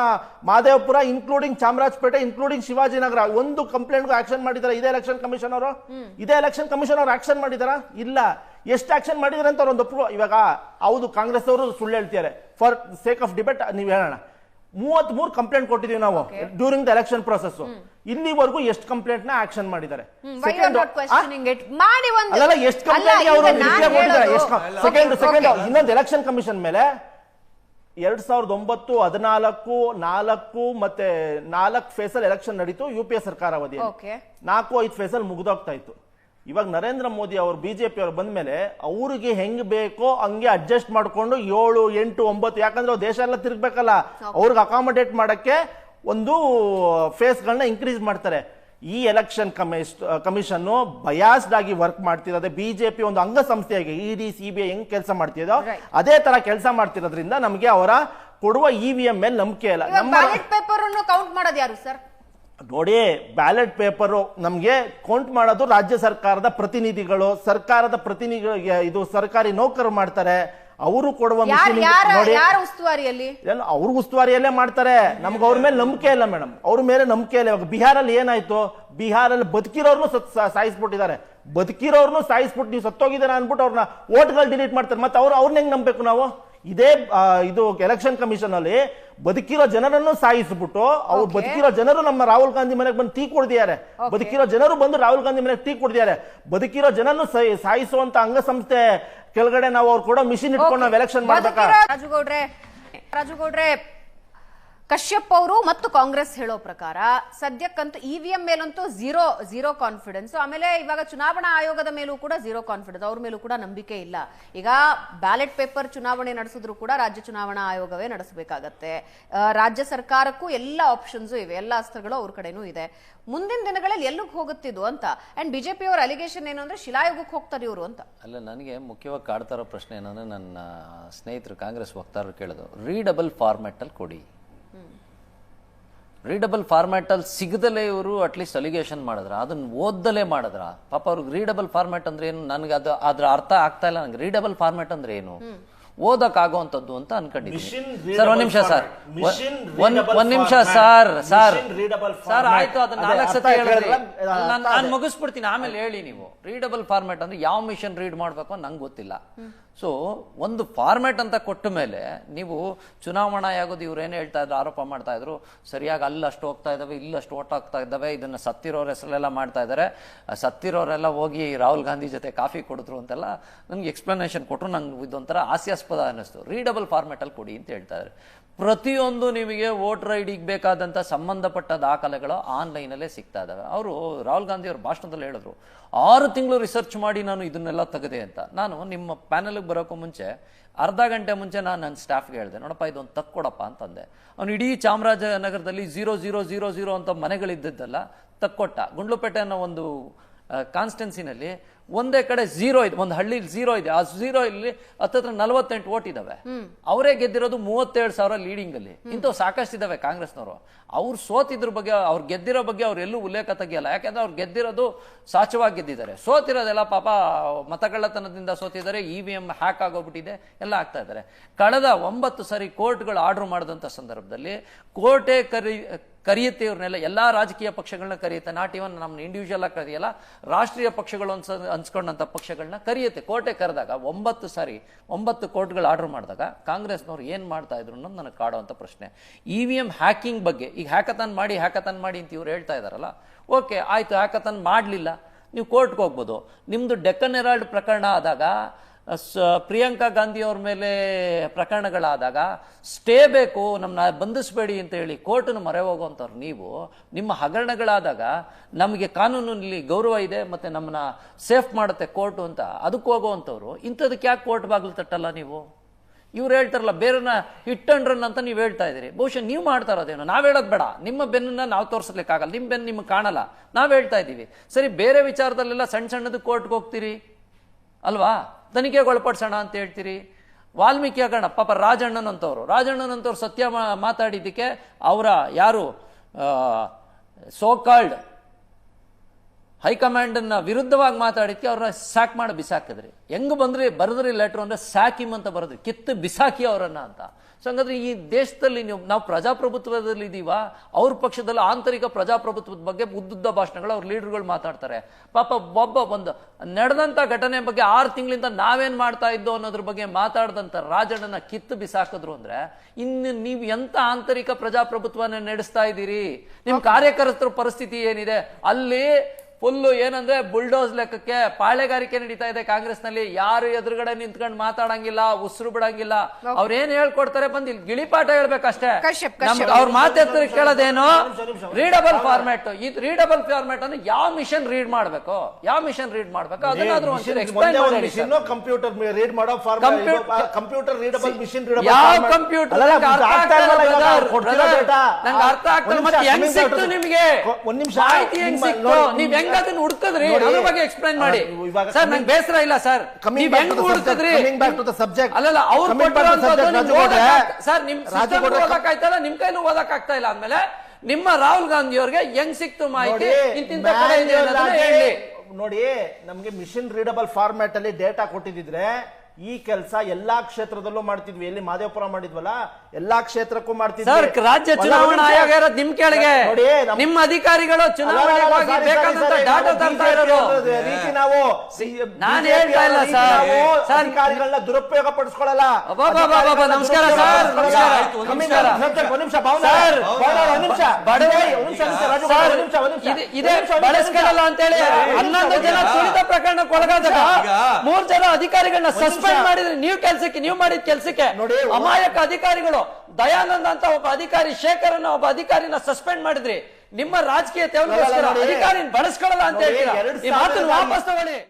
ಮಾದೇವಪುರ ಇನ್ಕ್ಲೂಡಿಂಗ್ ಚಾಮರಾಜಪೇಟೆ ಇನ್ಕ್ಲೂಡಿಂಗ್ ಶಿವಾಜಿನಗರ ಒಂದು ಕಂಪ್ಲೇಂಟ್ ಆಕ್ಷನ್ ಮಾಡಿದಾರೆ ಇದೇ ಎಲೆಕ್ಷನ್ ಕಮಿಷನ್ ಅವರು? ಇದೇ ಎಲೆಕ್ಷನ್ ಕಮಿಷನ್ ಅವರು ಆಕ್ಷನ್ ಮಾಡಿದಾರ? ಇಲ್ಲ. ಎಷ್ಟು ಆಕ್ಷನ್ ಮಾಡಿದಾರೆ ಅಂತ ಅವ್ರೊಂದು ಇವಾಗ ಹೌದು ಕಾಂಗ್ರೆಸ್ ಅವರು ಸುಳ್ಳು ಹೇಳ್ತಿದ್ದಾರೆ. ಫಾರ್ ಸೇಕ್ ಆಫ್ ಡಿಬೇಟ್ ನೀವು ಹೇಳೋಣ. ಮೂವತ್ತ್ ಮೂರು ಕಂಪ್ಲೇಂಟ್ ಕೊಟ್ಟಿದೀವಿ ನಾವು ಡ್ಯೂರಿಂಗ್ ದ ಎಲೆಕ್ಷನ್ ಪ್ರೊಸೆಸ್ ಇಲ್ಲಿವರೆಗೂ ಎಷ್ಟು ಕಂಪ್ಲೇಂಟ್ನ ಆಕ್ಷನ್ ಮಾಡಿದ್ದಾರೆ. ಇನ್ನೊಂದು ಎಲೆಕ್ಷನ್ ಕಮಿಷನ್ ಮೇಲೆ ಎರಡ್ ಸಾವಿರದ ಒಂಬತ್ತು ಹದಿನಾಲ್ಕು ನಾಲ್ಕು ಮತ್ತೆ ನಾಲ್ಕು ಫೇಸಲ್ ಎಲೆಕ್ಷನ್ ನಡೀತು ಯು ಪಿ ಎ ಸರ್ಕಾರ ಅವಧಿ. ನಾಲ್ಕು ಐದು ಫೇಸಲ್ ಮುಗ್ದೋಗ್ತಾ ಇತ್ತು. ಇವಾಗ ನರೇಂದ್ರ ಮೋದಿ ಅವರು ಬಿಜೆಪಿ ಅವ್ರು ಬಂದ ಮೇಲೆ ಅವ್ರಿಗೆ ಹೆಂಗ್ ಬೇಕೋ ಹಂಗೆ ಅಡ್ಜಸ್ಟ್ ಮಾಡ್ಕೊಂಡು ಏಳು ಎಂಟು ಒಂಬತ್ತು ಯಾಕಂದ್ರೆ ಅವ್ರು ದೇಶ ಎಲ್ಲ ತಿರ್ಗ್ಬೇಕಲ್ಲ. ಅವ್ರಿಗೆ ಅಕಾಮಡೇಟ್ ಮಾಡಕ್ಕೆ ಒಂದು ಫೇಸ್ಗಳನ್ನ ಇನ್ಕ್ರೀಸ್ ಮಾಡ್ತಾರೆ. ಈ ಎಲೆಕ್ಷನ್ ಕಮಿಷ್ ಕಮಿಷನ್ ಬಯಾಸ್ಡ್ ಆಗಿ ವರ್ಕ್ ಮಾಡ್ತಿರೋದೇ ಬಿಜೆಪಿ ಒಂದು ಅಂಗಸಂಸ್ಥೆಯಾಗಿ ಡಿ ಸಿ ಬಿ ಐ ಹೆಂಗ್ ಕೆಲಸ ಮಾಡ್ತಿದೋ ಅದೇ ತರ ಕೆಲಸ ಮಾಡ್ತಿರೋದ್ರಿಂದ ನಮಗೆ ಅವರ ಕೊಡುವ ಇ ವಿ ಎಂ ಮೇಲೆ ನಂಬಿಕೆ ಇಲ್ಲ. ನಮ್ಮ ಬ್ಯಾಲೆಟ್ ಪೇಪರ್ ಅನ್ನು ಕೌಂಟ್ ಮಾಡೋದು ಯಾರು ಸರ್ ನೋಡಿ ಬ್ಯಾಲೆಟ್ ಪೇಪರು ನಮಗೆ ಕೌಂಟ್ ಮಾಡೋದು ರಾಜ್ಯ ಸರ್ಕಾರದ ಪ್ರತಿನಿಧಿಗಳು ಸರ್ಕಾರದ ಪ್ರತಿನಿಧಿಗಳಿಗೆ ಇದು ಸರ್ಕಾರಿ ನೌಕರರು ಮಾಡ್ತಾರೆ. ಅವರು ಕೊಡುವ ಉಸ್ತುವಾರಿಯಲ್ಲಿ? ಅವ್ರ ಉಸ್ತುವಾರಿಯಲ್ಲೇ ಮಾಡ್ತಾರೆ. ನಮ್ಗೆ ಅವ್ರ ಮೇಲೆ ನಂಬಿಕೆ ಇಲ್ಲ ಮೇಡಮ್. ಅವ್ರ ಮೇಲೆ ನಂಬಿಕೆ ಇಲ್ಲ. ಇವಾಗ ಬಿಹಾರಲ್ಲಿ ಏನಾಯ್ತು? ಬಿಹಾರಲ್ಲಿ ಬದುಕಿರೋರ್ನು ಸತ್ ಸಾಯಿಸ್ಬಿಟ್ಟಿದ್ದಾರೆ. ಬದುಕಿರೋರ್ನು ಸಾಯಿಸ್ಬಿಟ್ಟು ನೀವು ಸತ್ತೋಗಿದ್ದಾರೆ ಅನ್ಬಿಟ್ಟು ಅವ್ರನ್ನ ಓಟ್ಗಳು ಡಿಲೀಟ್ ಮಾಡ್ತಾರೆ. ಮತ್ತೆ ಅವ್ರು ಅವ್ರನ್ನ ಹೆಂಗ್ ನಂಬಬೇಕು ನಾವು? ಇದೇ ಇದು ಎಲೆಕ್ಷನ್ ಕಮಿಷನ್ ಅಲ್ಲಿ ಬದುಕಿರೋ ಜನರನ್ನು ಸಾಯಿಸ್ಬಿಟ್ಟು ಅವ್ರು. ಬದುಕಿರೋ ಜನರು ನಮ್ಮ ರಾಹುಲ್ ಗಾಂಧಿ ಮನೆಗೆ ಬಂದು ಟೀ ಕೊಡ್ದಿದ್ದಾರೆ. ಬದುಕಿರೋ ಜನರು ಬಂದು ರಾಹುಲ್ ಗಾಂಧಿ ಮನೆಗೆ ಟೀ ಕೊಡ್ದಿದ್ದಾರೆ. ಬದುಕಿರೋ ಜನರನ್ನು ಸಾಯಿ- ಸಾಯಿಸುವಂತ ಅಂಗಸಂಸ್ಥೆ ಕೆಳಗಡೆ ನಾವು ಅವ್ರು ಕೊಡೋ ಮಿಷಿನ್ ಇಟ್ಕೊಂಡು ನಾವು ಎಲೆಕ್ಷನ್ ಮಾಡ್ಬೇಕಾ? ರಾಜುಗೌಡ್ರೆ ರಾಜುಗೌಡ್ರೆ ಕಶ್ಯಪ್ ಅವರು ಮತ್ತು ಕಾಂಗ್ರೆಸ್ ಹೇಳೋ ಪ್ರಕಾರ ಸದ್ಯಕ್ಕಂತೂ ಇ ವಿ ಎಂ ಮೇಲಂತೂ ಝೀರೋ ಝೀರೋ ಕಾನ್ಫಿಡೆನ್ಸ್ ಆಮೇಲೆ ಇವಾಗ ಚುನಾವಣಾ ಆಯೋಗದ ಮೇಲೂ ಕೂಡ ಝೀರೋ ಕಾನ್ಫಿಡೆನ್ಸ್ ಅವ್ರ ಮೇಲೂ ಕೂಡ ನಂಬಿಕೆ ಇಲ್ಲ. ಈಗ ಬ್ಯಾಲೆಟ್ ಪೇಪರ್ ಚುನಾವಣೆ ನಡೆಸಿದ್ರು ಕೂಡ ರಾಜ್ಯ ಚುನಾವಣಾ ಆಯೋಗವೇ ನಡೆಸಬೇಕಾಗತ್ತೆ. ರಾಜ್ಯ ಸರ್ಕಾರಕ್ಕೂ ಎಲ್ಲ ಆಪ್ಷನ್ಸ್ ಇವೆ. ಎಲ್ಲ ಅಸ್ತ್ರಗಳು ಅವ್ರ ಕಡೆನೂ ಇದೆ. ಮುಂದಿನ ದಿನಗಳಲ್ಲಿ ಎಲ್ಲಿಗೆ ಹೋಗುತ್ತಿದ್ದು ಅಂತ? ಅಂಡ್ ಬಿಜೆಪಿ ಅವರ ಅಲಿಗೇಷನ್ ಏನು ಅಂದ್ರೆ ಶಿಲಾಯೋಗಕ್ಕೆ ಹೋಗ್ತಾರೆ ಇವರು ಅಂತ. ಅಲ್ಲ, ನನಗೆ ಮುಖ್ಯವಾಗಿ ಕಾಡ್ತಾ ಇರೋ ಪ್ರಶ್ನೆ ಏನಂದ್ರೆ ನನ್ನ ಸ್ನೇಹಿತರು ಕಾಂಗ್ರೆಸ್ ವಕ್ತಾರರು ಕೇಳೋದು ರೀಡಬಲ್ ಫಾರ್ಮ್ಯಾಟಲ್ಲಿ ಕೊಡಿ. ರೀಡಬಲ್ ಫಾರ್ಮ್ಯಾಟಲ್ಲಿ ಸಿಗದಲೇ ಇವರು ಅಟ್ಲೀಸ್ಟ್ ಅಲಿಗೇಷನ್ ಮಾಡಿದ್ರ. ಅದನ್ನ ಓದ್ದಲೇ ಮಾಡಿದ್ರ. ಪಾಪ ಅವ್ರಿಗೆ ರೀಡಬಲ್ ಫಾರ್ಮ್ಯಾಟ್ ಅಂದ್ರೆ ಏನು? ನನಗೆ ಅದು ಅದ್ರ ಅರ್ಥ ಆಗ್ತಾ ಇಲ್ಲ. ನನಗೆ ರೀಡಬಲ್ ಫಾರ್ಮ್ಯಾಟ್ ಅಂದ್ರೆ ಏನು? ಓದಕ್ ಆಗೋವಂಥದ್ದು ಅಂತ ಅನ್ಕೊಂಡಿದ್ದೀನಿ ಸರ್ ಒಂದ್ ನಿಮಿಷ ಸರ್. ಒಂದ್ ನಿಮಿಷ. Sir sir. ಸರ್ ಆಯ್ತು ಅದನ್ನ ಅದೇ ನಾಲ್ಕು ಅರ್ಥ ಸತಿ ಹೇಳಿದ್ರಿ ನಾನು. ಮುಗಿಸ್ಬಿಡ್ತೀನಿ. ಆಮೇಲೆ ಹೇಳಿ ನೀವು. ರೀಡಬಲ್ ಫಾರ್ಮ್ಯಾಟ್ ಅಂದ್ರೆ ಯಾವ ಮಿಷನ್ ರೀಡ್ ಮಾಡ್ಬೇಕು ನಂಗೆ ಗೊತ್ತಿಲ್ಲ. ಸೊ ಒಂದು ಫಾರ್ಮ್ಯಾಟ್ ಅಂತ ಕೊಟ್ಟ ಮೇಲೆ ನೀವು ಚುನಾವಣಾ ಆಗೋದು ಇವ್ರು ಏನು ಹೇಳ್ತಾ ಇದ್ರು, ಆರೋಪ ಮಾಡ್ತಾ ಇದ್ರು, ಸರಿಯಾಗಿ ಅಲ್ಲಿ ಅಷ್ಟು ಹೋಗ್ತಾ ಇದ್ದಾವೆ ಇಲ್ಲಿ ಅಷ್ಟು ಓಟ್ ಆಗ್ತಾ ಇದ್ದಾವೆ ಇದನ್ನು ಸತ್ತಿರೋರ ಹೆಸರಲ್ಲೆಲ್ಲ ಮಾಡ್ತಾ ಇದ್ದಾರೆ ಸತ್ತಿರೋರೆಲ್ಲ ಹೋಗಿ ರಾಹುಲ್ ಗಾಂಧಿ ಜೊತೆ ಕಾಫಿ ಕೊಡಿದ್ರು ಅಂತೆಲ್ಲ ನನಗೆ ಎಕ್ಸ್ಪ್ಲನೇಷನ್ ಕೊಟ್ಟರು ನಂಗೆ ಇದೊಂಥರ ಹಾಸ್ಯಾಸ್ಪದ ಅನ್ನಿಸ್ತು. ರೀಡಬಲ್ ಫಾರ್ಮ್ಯಾಟಲ್ಲಿ ಕೊಡಿ ಅಂತ ಹೇಳ್ತಾ ಇದ್ದಾರೆ ಪ್ರತಿಯೊಂದು ನಿಮಗೆ ವೋಟರ್ ಐ ಡಿಗೆ ಬೇಕಾದಂಥ ಸಂಬಂಧಪಟ್ಟ ದಾಖಲೆಗಳು ಆನ್ಲೈನಲ್ಲೇ ಸಿಗ್ತಾ ಇದ್ದಾವೆ ಅವರು ರಾಹುಲ್ ಗಾಂಧಿ ಅವ್ರ ಭಾಷಣದಲ್ಲಿ ಹೇಳಿದ್ರು, ಆರು ತಿಂಗಳು ರಿಸರ್ಚ್ ಮಾಡಿ ನಾನು ಇದನ್ನೆಲ್ಲ ತೆಗೆದೆ ಅಂತ. ನಾನು ನಿಮ್ಮ ಪ್ಯಾನಲ್ಗೆ ಬರೋಕ್ಕೂ ಮುಂಚೆ, ಅರ್ಧ ಗಂಟೆ ಮುಂಚೆ ನಾನು ನನ್ನ ಸ್ಟಾಫ್ಗೆ ಹೇಳಿದೆ, ನೋಡಪ್ಪ, ಇದೊಂದು ತಕ್ಕೊಡಪ್ಪ ಅಂತಂದೆ. ಅವನು ಇಡೀ ಚಾಮರಾಜನಗರದಲ್ಲಿ ಝೀರೋ ಝೀರೋ ಝೀರೋ ಝೀರೋ ಅಂತ ಮನೆಗಳಿದ್ದದ್ದೆಲ್ಲ, ತಕ್ಕೊಟ್ಟ. ಗುಂಡ್ಲುಪೇಟೆ ಅನ್ನೋ ಒಂದು ಕಾನ್ಸ್ಟೆನ್ಸಿನಲ್ಲಿ ಒಂದೇ ಕಡೆ ಝೀರೋ ಇದೆ ಒಂದು ಹಳ್ಳಿಲಿ ಝೀರೋ ಇದೆ. ಆ ಝೀರೋ ಇಲ್ಲಿ ಹತ್ತತ್ರ ನಲವತ್ತೆಂಟು ಓಟ್ ಇದಾವೆ. ಅವರೇ ಗೆದ್ದಿರೋದು ಮೂವತ್ತೇಳು ಸಾವಿರ ಲೀಡಿಂಗ್ ಅಲ್ಲಿ. ಇಂಥವು ಸಾಕಷ್ಟು ಇದಾವೆ ಕಾಂಗ್ರೆಸ್ನವರು. ಅವ್ರು ಸೋತಿದ್ರ ಬಗ್ಗೆ ಅವ್ರು ಗೆದ್ದಿರೋ ಬಗ್ಗೆ ಅವ್ರು ಎಲ್ಲೂ ಉಲ್ಲೇಖ ತೆಗಿಯಲ್ಲ. ಯಾಕಂದ್ರೆ ಅವ್ರು ಗೆದ್ದಿರೋದು ಸಾಚವಾಗಿ ಗೆದ್ದಿದ್ದಾರೆ. ಸೋತಿರೋದೆಲ್ಲ ಪಾಪ ಮತಗಳ್ಳತನದಿಂದ ಸೋತಿದ್ದಾರೆ ಇ ವಿ ಎಂ ಹ್ಯಾಕ್ ಆಗೋಗ್ಬಿಟ್ಟಿದೆ ಎಲ್ಲ ಆಗ್ತಾ ಇದ್ದಾರೆ. ಕಳೆದ ಒಂಬತ್ತು ಸರಿ ಕೋರ್ಟ್ಗಳು ಆರ್ಡರ್ ಮಾಡಿದಂಥ ಸಂದರ್ಭದಲ್ಲಿ ಕೋರ್ಟೇ ಕರಿ ಕರೆಯುತ್ತೆ ಇವ್ರನ್ನೆಲ್ಲ ಎಲ್ಲಾ ರಾಜಕೀಯ ಪಕ್ಷಗಳನ್ನ ಕರೆಯುತ್ತೆ. ನಾಟ್ ಇವನ್ ನಮ್ಮ ಇಂಡಿವಿಜುವಲ್ ಆಗಿ ಕರೆಯಲ್ಲ ರಾಷ್ಟ್ರೀಯ ಪಕ್ಷಗಳು ಅನ್ಸ ಅನ್ಸ್ಕೊಂಡಂತ ಪಕ್ಷಗಳನ್ನ ಕರೆಯುತ್ತೆ. ಕೋರ್ಟೆ ಕರೆದಾಗ ಒಂಬತ್ತು ಸಾರಿ, ಒಂಬತ್ತು ಕೋರ್ಟ್ಗಳು ಆರ್ಡರ್ ಮಾಡಿದಾಗ ಕಾಂಗ್ರೆಸ್ನವ್ರು ಏನು ಮಾಡ್ತಾ ಇದ್ರು ಅನ್ನೋದು ನನಗೆ ಕಾಡುವಂಥ ಪ್ರಶ್ನೆ. ಇ ವಿ ಎಂ ಹ್ಯಾಕಿಂಗ್ ಬಗ್ಗೆ, ಈಗ ಹ್ಯಾಕತನ್ ಮಾಡಿ ಹ್ಯಾಕತನ್ ಮಾಡಿ ಅಂತ ಇವ್ರು ಹೇಳ್ತಾ ಇದಾರಲ್ಲ, ಓಕೆ, ಆಯಿತು ಹ್ಯಾಕತನ್ ಮಾಡಲಿಲ್ಲ, ನೀವು ಕೋರ್ಟ್ಗೆ ಹೋಗ್ಬೋದು. ನಿಮ್ಮದು ಡೆಕ್ಕನ್ ಎರಾಲ್ಡ್ ಪ್ರಕರಣ ಆದಾಗ ಪ್ರಿಯಾಂಕಾ ಗಾಂಧಿ ಅವ್ರ ಮೇಲೆ ಪ್ರಕರಣಗಳಾದಾಗ, ಸ್ಟೇ ಬೇಕು ನಮ್ಮನ್ನ ಬಂಧಿಸಬೇಡಿ ಅಂತ ಹೇಳಿ ಕೋರ್ಟನ್ನು ಮೊರೆ ಹೋಗುವಂಥವ್ರು ನೀವು, ನಿಮ್ಮ ಹಗರಣಗಳಾದಾಗ ನಮಗೆ ಕಾನೂನಲ್ಲಿ ಗೌರವ ಇದೆ ಮತ್ತು ನಮ್ಮನ್ನ ಸೇಫ್ ಮಾಡುತ್ತೆ ಕೋರ್ಟು ಅಂತ ಅದಕ್ಕೆ ಹೋಗುವಂಥವ್ರು, ಇಂಥದಕ್ಕೆ ಯಾಕೆ ಕೋರ್ಟ್ ಬಾಗಿಲು ತಟ್ಟಲ್ಲ ನೀವು? ಇವ್ರು ಹೇಳ್ತಾರಲ್ಲ ಬೇರೆನ ಹಿಟ್ ಅಂತ ನೀವು ಹೇಳ್ತಾ ಇದ್ದೀರಿ. ಬಹುಶಃ ನೀವು ಮಾಡ್ತಾ ಇರೋದೇನು ನಾವು ಹೇಳೋದು ಬೇಡ. ನಿಮ್ಮ ಬೆನ್ನನ್ನ ನಾವು ತೋರಿಸ್ಲಿಕ್ಕಾಗಲ್ಲ ನಿಮ್ಮ ಬೆನ್ನು ನಿಮ್ಗೆ ಕಾಣಲ್ಲ. ನಾವು ಹೇಳ್ತಾ ಇದ್ದೀವಿ. ಸರಿ, ಬೇರೆ ವಿಚಾರದಲ್ಲೆಲ್ಲ ಸಣ್ಣ ಸಣ್ಣದು ಕೋರ್ಟ್ಗೆ ಹೋಗ್ತೀರಿ? ಅಲ್ವಾ? ತನಿಖೆಗೆ ಒಳಪಡಿಸೋಣ ಅಂತ ಹೇಳ್ತೀರಿ? ವಾಲ್ಮೀಕಿ ಆಗೋಣ ಪಾಪ ರಾಜಣ್ಣನಂತವರು. ರಾಜಣ್ಣನಂತವ್ರು ಸತ್ಯ ಮಾತಾಡಿದ್ದಕ್ಕೆ ಅವರ ಯಾರು ಸೋಕಾಲ್ಡ್ ಹೈಕಮಾಂಡ್ ಅನ್ನ ವಿರುದ್ಧವಾಗಿ ಮಾತಾಡಿದ್ಕೆ ಅವ್ರನ್ನ ಸ್ಯಾಕ್ ಮಾಡಿ ಬಿಸಾಕಿದ್ರಿ. ಹೆಂಗ್ ಬಂದ್ರಿ? ಬರೆದ್ರಿ ಲೆಟರ್ ಅಂದ್ರೆ ಸ್ಯಾಕಿಮ್ ಅಂತ ಬರೆದ್ರಿ. ಕಿತ್ತು ಬಿಸಾಕಿ ಅವರನ್ನ ಅಂತ. ಸೊ ಹಂಗಾದ್ರೆ ಈ ದೇಶದಲ್ಲಿ ನೀವು ನಾವು ಪ್ರಜಾಪ್ರಭುತ್ವದಲ್ಲಿ ಇದೀವ? ಅವ್ರ ಪಕ್ಷದಲ್ಲಿ ಆಂತರಿಕ ಪ್ರಜಾಪ್ರಭುತ್ವದ ಬಗ್ಗೆ ಉದ್ದುದ್ದ ಭಾಷಣಗಳು ಅವ್ರ ಲೀಡರ್ಗಳು ಮಾತಾಡ್ತಾರೆ. ಪಾಪ ಒಬ್ಬ ಒಂದು ನಡೆದಂತ ಘಟನೆ ಬಗ್ಗೆ ಆರು ತಿಂಗಳಿಂದ ನಾವೇನ್ ಮಾಡ್ತಾ ಇದ್ದೋ ಅನ್ನೋದ್ರ ಬಗ್ಗೆ ಮಾತಾಡ್ದಂಥ ರಾಜಣ್ಣನ ಕಿತ್ತು ಬಿಸಾಕಿದ್ರು ಅಂದ್ರೆ ಇನ್ನು ನೀವು ಎಂತ ಆಂತರಿಕ ಪ್ರಜಾಪ್ರಭುತ್ವನ ನಡೆಸ್ತಾ ಇದ್ದೀರಿ? ನಿಮ್ ಕಾರ್ಯಕರ್ತರ ಪರಿಸ್ಥಿತಿ ಏನಿದೆ? ಅಲ್ಲಿ ಫುಲ್ಲು ಏನಂದ್ರೆ ಬುಲ್ಡೋಸ್ ಲೆಕ್ಕಕ್ಕೆ ಪಾಳೆಗಾರಿಕೆ ನಡೀತಾ ಇದೆ ಕಾಂಗ್ರೆಸ್ನಲ್ಲಿ ಯಾರು ಎದುರುಗಡೆ ನಿಂತ್ಕೊಂಡು ಮಾತಾಡಂಗಿಲ್ಲ ಉಸಿರು ಬಿಡಂಗಿಲ್ಲ. ಅವ್ರ ಏನ್ ಹೇಳ್ಕೊಡ್ತಾರೆ ಬಂದ್ ಇಲ್ಲಿ ಗಿಳಿಪಾಠ ಹೇಳ್ಬೇಕಷ್ಟೇ. ಅವ್ರ ಮಾತೆತ್ತರ ಕೇಳೋದೇನು? ರೀಡಬಲ್ ಫಾರ್ಮ್ಯಾಟ್ ಇದು ರೀಡಬಲ್ ಫಾರ್ಮ್ಯಾಟ್ ಅನ್ನು ಯಾವ ಮಿಷನ್ ರೀಡ್ ಮಾಡ್ಬೇಕು? ಯಾವ ಮಿಷನ್ ರೀಡ್ ಮಾಡ್ಬೇಕು? ಅದನ್ನಾದ್ರೂ ಒಂಚೂರು ಎಕ್ಸ್ಪ್ಲೈನ್ ಮಾಡಿ ಹೇಳಿ ಸರ್. ಕಂಪ್ಯೂಟರ್ ರೀಡ್ ಮಾಡೋ ಕಂಪ್ಯೂಟರ್ ರೀಡಬಲ್ ಮಿಷನ್ ಯಾವ ಕಂಪ್ಯೂಟರ್ ನಂಗೆ ಅರ್ಥ ಆಗ್ತದೆ ಮತ್ತೆ ಹೆಂಗ್ ಸಿಕ್ತು ನಿಮ್ಗೆ? ಒಂದ್ ನಿಮಿಷ ಮಾಹಿತಿ ಹೆಂಗ್ ಸಿಕ್ತು? ನೀವ್ ಹೆಂಗ್ ಅದನ್ನ ಹುಡುಕದ್ರಿ. ಅದ್ರ ಬಗ್ಗೆ ಎಕ್ಸ್ಪ್ಲೈನ್ ಮಾಡಿ ಇವಾಗ ಸರ್ ನಂಗೆ ಬೇಸರ ಇಲ್ಲ ಸರ್ ಹೆಂಗ್ the subject, ಹುಡುಕದ್ರಿ coming back to the subject. ಅಲ್ಲಲ್ಲ ಅವ್ರು. ಓದಕ್- ಸರ್ ನಿಮ್ ಸಿಸ್ಟಮ್ ಓದಕ್ ಆಯ್ತಲ್ಲ ನಿಮ್ ಕೈಲೂ ಓದಕ್ ಆಗ್ತಾ ಇಲ್ಲ ಆದ್ಮೇಲೆ ನಿಮ್ಮ ರಾಹುಲ್ ಗಾಂಧಿ ಅವ್ರಿಗೆ ಹೆಂಗ್ ಸಿಕ್ತು ಮಾಹಿತಿ ಇಂತಿಂತ ಕಡೆ ಇದೆ ಹೇಳಿ ನೋಡಿ ನಮ್ಗೆ ಮಿಷಿನ್ ರೀಡಬಲ್ ಫಾರ್ಮ್ಯಾಟ್ ಅಲ್ಲಿ ಡೇಟಾ ಕೊಟ್ಟಿದ್ರೆ ಈ ಕೆಲಸ ಎಲ್ಲಾ ಕ್ಷೇತ್ರದಲ್ಲೂ ಮಾಡ್ತಿದ್ವಿ ಎಲ್ಲಿ ಮಾದೇವಪುರ ಮಾಡಿದ್ವಲ್ಲ ಎಲ್ಲಾ ಕ್ಷೇತ್ರಕ್ಕೂ ಮಾಡ್ತಿದ್ವಿ ಸರ್ ರಾಜ್ಯ ಚುನಾವಣಾ. ಆಯೋಗ ಇರೋದು ನಿಮ್ ಕೆಳಗೆ ನೋಡಿ ನಮ್- ನಿಮ್ಮ ಅಧಿಕಾರಿಗಳು ಚುನಾವಣೆಗಾಗಿ ಅಲ್ಲ, ಅಲ್ಲ, sorry, ಬೇಕಾದಂತ sorry, sorry, ಡಾಟಾ ತರ್ತಾ BJP ರೀತಿ ನಾವು ನಾನ್ ಹೇಳ್ತಾ ಇಲ್ಲ ಸರ್. ನಾವು ಸರ್, ಅಧಿಕಾರಿಗಳನ್ನ ದುರುಪಯೋಗ ಪಡಿಸ್ಕೊಳ್ಳಲ್ಲ ನಮಸ್ಕಾರ ಸರ್, ನಮಸ್ಕಾರ. ನಮಸ್ಕಾರ. ಒಂದ್ ನಿಮಿಷ ಭಾವನಾ ಸರ್, ಭಾವನಾ, ಒಂದ್ ನಿಮಿಷ ಬಡವ- ಒಂದ್ ನಿಮಿಷ, ಒಂದ್ ನಿಮಿಷ, ರಾಜು, ಸರ್, ಒಂದ್ ನಿಮಿಷ, ಒಂದ್ ನಿಮಿಷ. ಇದೆ- ಇದೆ ಒಂದ್ ನಿಮಿಷ, ಒಂದ್ ನಿಮಿಷ, ಬಳಸ್ಕೊಳ್ಳಲ್ಲ ಅಂತೇಳಿ ಒಂದ್ ಹನ್ನೊಂದು ಜನ. ತುಳಿತ ಪ್ರಕರಣಕ್ಕೆ ಒಳಗಾದಾಗ ಈಗ ಮೂರ್ ಜನ ಅಧಿಕಾರಿಗಳನ್ನ ಒಂದ್ ನಿಮಿಷ. ಸಸ್ಪೆಂಡ್ ಮಾಡಿದ್ರೆ ನೀವು ಕೆಲ್ಸಕ್ಕೆ ನೀವು ಮಾಡಿದ ಕೆಲ್ಸಕ್ಕೆ ನೋಡಿ, ಅಮಾಯಕ ಅಧಿಕಾರಿಗಳು ದಯಾನಂದ ಅಂತ ಒಬ್ಬ ಅಧಿಕಾರಿ ಶೇಖರ್ ಅನ್ನೋ ಒಬ್ಬ ಅಧಿಕಾರಿನ ಸಸ್ಪೆಂಡ್ ಮಾಡಿದ್ರಿ. ನಿಮ್ಮ ರಾಜಕೀಯ ತೆವಲಿಗೋಸ್ಕರ ನೋಡಿ. ಅಧಿಕಾರಿನ ಬಳಸ್ಕೊಳ್ಳಲ್ಲ ಅಂತ ಹೇಳಿ ಹೇಳ್ತೀರಾ? ಈ ಮಾತನ್ನು ವಾಪಸ್ ತಗೊಳ್ಳಿ.